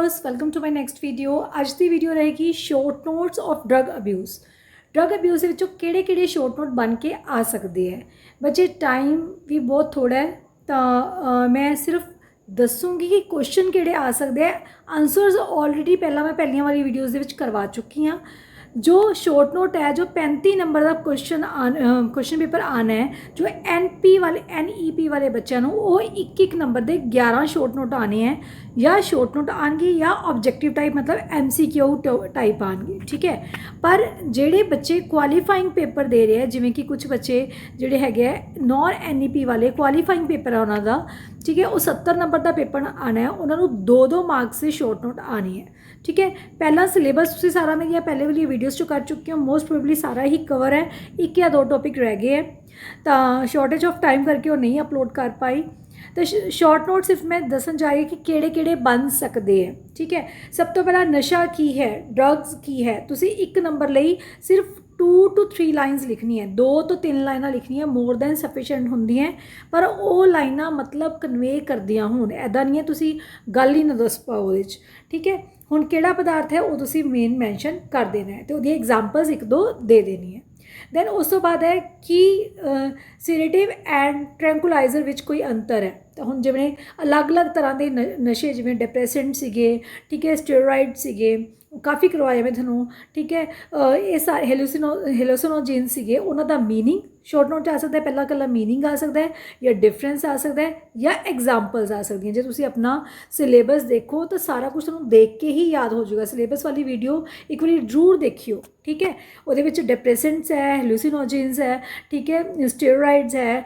Viewers welcome to my next video ਅੱਜ ਦੀ video ਰਹੇਗੀ short notes of drug abuse drug abuse ਦੇ ਵਿੱਚੋਂ ਕਿਹੜੇ-ਕਿਹੜੇ ਸ਼ਾਰਟ ਨੋਟ ਬਣ ਕੇ ਆ ਸਕਦੇ ਹੈ? ਬੱਚੇ ਟਾਈਮ ਵੀ ਬਹੁਤ ਥੋੜਾ ਹੈ, ਤਾਂ ਮੈਂ ਸਿਰਫ ਦੱਸੂਗੀ ਕਿ ਕੁਐਸਚਨ ਕਿਹੜੇ ਆ ਸਕਦੇ ਆ ਆਨਸਰਸ ਆਲਰੇਡੀ ਪਹਿਲਾਂ ਮੈਂ ਪਹਿਲੀਆਂ ਵਾਲੀ ਵੀਡੀਓਜ਼ ਦੇ ਵਿੱਚ ਕਰਵਾ ਚੁੱਕੀ ਹਾਂ। ਜੋ ਸ਼ਾਰਟ ਨੋਟ ਹੈ, ਜੋ 35 ਨੰਬਰ ਦਾ ਕੁਐਸਚਨ ਕੁਐਸਚਨ ਪੇਪਰ ਆਣਾ ਹੈ, ਜੋ ਐਨਪੀ ਵਾਲੇ ਐਨਈਪੀ ਵਾਲੇ ਬੱਚਿਆਂ ਨੂੰ, ਉਹ ਇੱਕ ਇੱਕ ਨੰਬਰ ਦੇ 11 ਸ਼ਾਰਟ ਨੋਟ ਆਣੇ ਹੈ, ਜਾਂ ਸ਼ਾਰਟ ਨੋਟ ਆਣਗੇ, ਜਾਂ ਆਬਜੈਕਟਿਵ ਟਾਈਪ ਮਤਲਬ ਐਮਸੀਕਿਊ ਟਾਈਪ ਆਣਗੇ, ਠੀਕ ਹੈ? ਪਰ ਜਿਹੜੇ ਬੱਚੇ ਕੁਆਲੀਫਾਈਂਗ ਪੇਪਰ ਦੇ ਰਹੇ ਹੈ, ਜਿਵੇਂ ਕਿ ਕੁਝ ਬੱਚੇ ਜਿਹੜੇ ਹੈਗੇ ਆ ਨੌਨ ਐਨਈਪੀ ਵਾਲੇ ਕੁਆਲੀਫਾਈਂਗ ਪੇਪਰ ਆ ਉਹਨਾਂ ਦਾ, ਠੀਕ ਹੈ, ਉਹ 70 ਨੰਬਰ ਦਾ ਪੇਪਰ ਆਣਾ ਹੈ, ਉਹਨਾਂ ਨੂੰ 2-2 ਮਾਰਕਸ ਦੇ ਸ਼ਾਰਟ ਨੋਟ ਆਣੀ ਹੈ। ਠੀਕ ਹੈ? ਪਹਿਲਾ ਸਿਲੇਬਸ ਤੁਸੀਂ ਸਾਰਾ ਮੇਰੀਆਂ ਪਹਿਲੇ ਵਾਲੀ ਵੀਡੀਓਜ਼ 'ਚੋਂ ਕਰ ਚੁੱਕੇ ਹੋ। ਮੋਸਟ ਪ੍ਰੋਬਬਲੀ ਸਾਰਾ ਹੀ ਕਵਰ ਹੈ। ਇੱਕ ਜਾਂ ਦੋ ਟੌਪਿਕ ਰਹਿ ਗਏ ਹੈ। ਤਾਂ ਸ਼ਾਰਟੇਜ ਆਫ ਟਾਈਮ ਕਰਕੇ ਉਹ ਨਹੀਂ ਅਪਲੋਡ ਕਰ ਪਾਈ। ਤਾਂ ਸ਼ਾਰਟ ਨੋਟ ਸਿਰਫ ਮੈਂ ਦੱਸਣ ਜਾ ਰਹੀ ਕਿ ਕਿਹੜੇ ਕਿਹੜੇ ਬਣ ਸਕਦੇ ਹੈ। ਠੀਕ ਹੈ? ਸਭ ਤੋਂ ਪਹਿਲਾਂ ਨਸ਼ਾ ਕੀ ਹੈ? ਡਰੱਗਸ ਕੀ ਹੈ? ਤੁਸੀਂ ਇੱਕ ਨੰਬਰ ਲਈ ਸਿਰਫ 2 ਟੂ 3 ਲਾਈਨਸ ਲਿਖਣੀ ਹੈ। 2 ਤੋਂ 3 ਲਾਈਨਾਂ ਲਿਖਣੀਆਂ ਮੋਰ ਦੈਨ ਸਫੀਸ਼ੀਐਂਟ ਹੁੰਦੀਆਂ ਪਰ ਉਹ ਲਾਈਨਾਂ ਮਤਲਬ ਕਨਵੇ ਕਰਦੀਆਂ ਹੋਣ। ਐਦਾਂ ਨਹੀਂ ਹੈ ਤੁਸੀਂ ਗੱਲ ਹੀ ਨਾ ਦੱਸ ਪਾਓ ਉਹਦੇ 'ਚ। ਠੀਕ ਹੈ? ਹੁਣ ਕਿਹੜਾ ਪਦਾਰਥ ਹੈ, ਉਹ ਤੁਸੀਂ ਮੇਨ ਮੈਂਸ਼ਨ ਕਰ ਦੇਣਾ ਹੈ ਤੇ ਉਹਦੀ ਐਗਜ਼ਾਮਪਲਸ ਇੱਕ ਦੋ ਦੇ ਦੇਣੀ ਹੈ। ਦੈਨ ਉਸ ਤੋਂ ਬਾਅਦ ਹੈ ਕਿ ਸੀਰੇਟਿਵ ਐਂਡ ਟ੍ਰੈਂਕੁਲਾਈਜ਼ਰ ਵਿੱਚ ਕੋਈ ਅੰਤਰ ਹੈ। ਤਾਂ ਹੁਣ ਜਿਵੇਂ ਅਲੱਗ-ਅਲੱਗ ਤਰ੍ਹਾਂ ਦੇ ਨ- ਨਸ਼ੇ ਜਿਵੇਂ ਡਿਪਰੈਸੈਂਟ ਸੀਗੇ, ਠੀਕ ਹੈ ਸਟੀਰੋਇਡ ਸੀਗੇ, ਕਾਫੀ ਕਰਵਾਇਆ ਮੈਂ ਤੁਹਾਨੂੰ, ਠੀਕ ਹੈ ਇਹ ਸਾਰੇ ਹੈਲੂਸਿਨੋ ਹੈਲੋਸਿਨੋਜਨ ਸੀਗੇ, ਉਹਨਾਂ ਦਾ ਮੀਨਿੰਗ ਸ਼ਾਰਟ ਨੋਟ 'ਚ ਆ ਸਕਦਾ ਹੈ, ਪਹਿਲਾ ਕੱਲਾ ਮੀਨਿੰਗ ਆ ਸਕਦਾ ਹੈ ਜਾਂ ਡਿਫਰੈਂਸ ਆ ਸਕਦਾ ਹੈ ਜਾਂ ਐਗਜ਼ਾਮਪਲਸ ਆ ਸਕਦੀਆਂ। ਜੇ ਤੁਸੀਂ ਆਪਣਾ ਸਿਲੇਬਸ ਦੇਖੋ ਤਾਂ ਸਾਰਾ ਕੁਝ ਤੁਹਾਨੂੰ ਦੇਖ ਕੇ ਹੀ ਯਾਦ ਹੋ ਜਾਊਗਾ। ਸਿਲੇਬਸ ਵਾਲੀ ਵੀਡੀਓ ਇੱਕ ਵਾਰੀ ਜ਼ਰੂਰ ਦੇਖਿਓ, ਠੀਕ ਹੈ? ਉਹਦੇ ਵਿੱਚ ਡਿਪਰੈਸੈਂਟਸ ਹੈ ਹੈਲੂਸਿਨੋਜਨਸ ਹੈ, ਠੀਕ ਹੈ? ਸਟੀਰੋਇਡਸ ਹੈ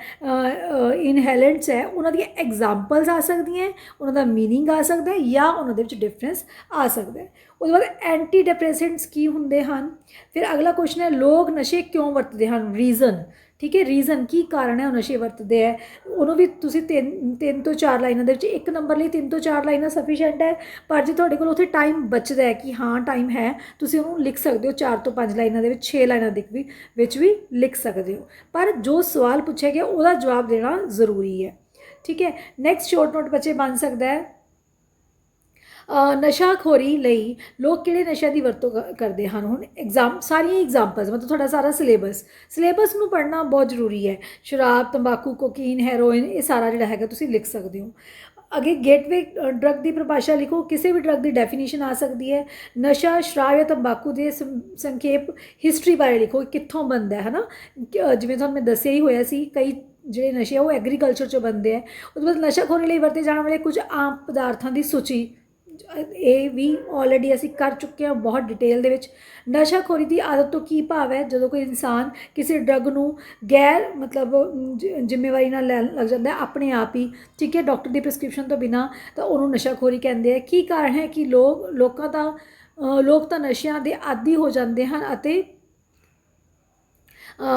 ਇਨਹੈਲੈਂਟਸ ਹੈ, ਉਹਨਾਂ ਦੀਆਂ ਐਗਜ਼ਾਮਪਲਸ ਆ ਸਕਦੀਆਂ ਉਹਨਾਂ ਦਾ ਮੀਨਿੰਗ ਆ ਸਕਦਾ ਹੈ ਜਾਂ ਉਹਨਾਂ ਦੇ ਵਿੱਚ ਡਿਫਰੈਂਸ ਆ ਸਕਦਾ ਹੈ। ਉਹਦੇ ਬਾਅਦ ਐਂਟੀ ਡਿਪਰੈਸੈਂਟਸ ਕੀ ਹੁੰਦੇ ਹਨ? ਫਿਰ ਅਗਲਾ ਕੁਐਸਚਨ ਹੈ, ਲੋਕ ਨਸ਼ੇ ਕਿਉਂ ਵਰਤਦੇ ਹਨ? ਰੀਜ਼ਨ ਠੀਕ ਹੈ ਰੀਜ਼ਨ ਕੀ ਕਾਰਨ ਹੈ, ਉਹ ਨਸ਼ੇ ਵਰਤਦੇ ਹੈ। ਉਹਨੂੰ ਵੀ ਤੁਸੀਂ ਤਿੰਨ ਤਿੰਨ ਤੋਂ ਚਾਰ ਲਾਈਨਾਂ ਦੇ ਵਿੱਚ, ਇੱਕ ਨੰਬਰ ਲਈ ਤਿੰਨ ਤੋਂ ਚਾਰ ਲਾਈਨਾਂ ਸਫੀਸ਼ੀਐਂਟ ਹੈ, ਪਰ ਜੇ ਤੁਹਾਡੇ ਕੋਲ ਉੱਥੇ ਟਾਈਮ ਬਚਦਾ ਹੈ ਕਿ ਹਾਂ ਟਾਈਮ ਹੈ, ਤੁਸੀਂ ਉਹਨੂੰ ਲਿਖ ਸਕਦੇ ਹੋ ਚਾਰ ਤੋਂ ਪੰਜ ਲਾਈਨਾਂ ਦੇ ਵਿੱਚ, ਛੇ ਲਾਈਨਾਂ ਦੇ ਵੀ, ਵਿੱਚ ਵੀ ਲਿਖ ਸਕਦੇ ਹੋ। ਪਰ ਜੋ ਸਵਾਲ ਪੁੱਛਿਆ ਗਿਆ, ਉਹਦਾ ਜਵਾਬ ਦੇਣਾ ਜ਼ਰੂਰੀ ਹੈ। ਠੀਕ ਹੈ ਨੈਕਸਟ ਸ਼ਾਰਟ ਨੋਟ ਬੱਚੇ ਬਣ ਸਕਦਾ ਹੈ। ਨਸ਼ਾਖੋਰੀ ਲਈ ਲੋਕ ਕਿਹੜੇ ਨਸ਼ਿਆਂ ਦੀ ਵਰਤੋਂ ਕ- ਕਰਦੇ ਹਨ? ਹੁਣ ਐਗਜ਼ਾਮ ਸਾਰੀਆਂ ਐਗਜ਼ਾਮਪਲਸ ਮਤਲਬ ਤੁਹਾਡਾ ਸਾਰਾ ਸਿਲੇਬਸ ਸਿਲੇਬਸ ਨੂੰ ਪੜ੍ਹਨਾ ਬਹੁਤ ਜ਼ਰੂਰੀ ਹੈ। ਸ਼ਰਾਬ, ਤੰਬਾਕੂ ਕੋਕੀਨ ਹੈਰੋਇਨ ਇਹ ਸਾਰਾ ਜਿਹੜਾ ਹੈਗਾ ਤੁਸੀਂ ਲਿਖ ਸਕਦੇ ਹੋ। ਅੱਗੇ ਗੇਟਵੇ ਡਰੱਗ ਦੀ ਪਰਿਭਾਸ਼ਾ ਲਿਖੋ। ਕਿਸੇ ਵੀ ਡਰੱਗ ਦੀ ਡੈਫੀਨੇਸ਼ਨ ਆ ਸਕਦੀ ਹੈ। ਨਸ਼ਾ, ਸ਼ਰਾਬ ਜਾਂ ਤੰਬਾਕੂ ਦੇ ਸੰ- ਸੰਖੇਪ ਹਿਸਟਰੀ ਬਾਰੇ ਲਿਖੋ ਕਿੱਥੋਂ ਬਣਦਾ ਹੈ, ਹਨਾ? ਜਿਵੇਂ ਤੁਹਾਨੂੰ ਮੈਂ ਦੱਸਿਆ ਹੀ ਹੋਇਆ ਸੀ, ਕਈ ਜਿਹੜੇ ਨਸ਼ੇ ਆ ਉਹ ਐਗਰੀਕਲਚਰ ਚੋਂ ਬਣਦੇ ਆ ਉਸ ਤੋਂ ਬਾਅਦ ਨਸ਼ਾਖੋਰੀ ਲਈ ਵਰਤੇ ਜਾਣ ਵਾਲੇ ਕੁਝ ਆਮ ਪਦਾਰਥਾਂ ਦੀ ਸੂਚੀ ਇਹ ਵੀ ਆਲਰੇਡੀ ਅਸੀਂ ਕਰ ਚੁੱਕੇ ਹਾਂ ਬਹੁਤ ਡਿਟੇਲ ਦੇ ਵਿੱਚ। ਨਸ਼ਾਖੋਰੀ ਦੀ ਆਦਤ ਤੋਂ ਕੀ ਭਾਵ ਹੈ? ਜਦੋਂ ਕੋਈ ਇਨਸਾਨ ਕਿਸੇ ਡਰੱਗ ਨੂੰ ਗੈਰ ਮਤਲਬ ਜ਼ਿੰਮੇਵਾਰੀ ਨਾਲ ਲੈਣ ਲੱਗ ਜਾਂਦਾ ਹੈ ਆਪਣੇ ਆਪ ਹੀ, ਠੀਕ ਹੈ ਡਾਕਟਰ ਦੀ ਪ੍ਰੈਸਕ੍ਰਿਪਸ਼ਨ ਤੋਂ ਬਿਨਾ, ਤਾਂ ਉਹਨੂੰ ਨਸ਼ਾਖੋਰੀ ਕਹਿੰਦੇ ਆ। ਕੀ ਕਾਰਨ ਹੈ ਕਿ ਲੋਕ, ਲੋਕਾਂ ਦਾ ਲੋਕ ਤਾਂ ਨਸ਼ਿਆਂ ਦੇ ਆਦੀ ਹੋ ਜਾਂਦੇ ਹਨ ਅਤੇ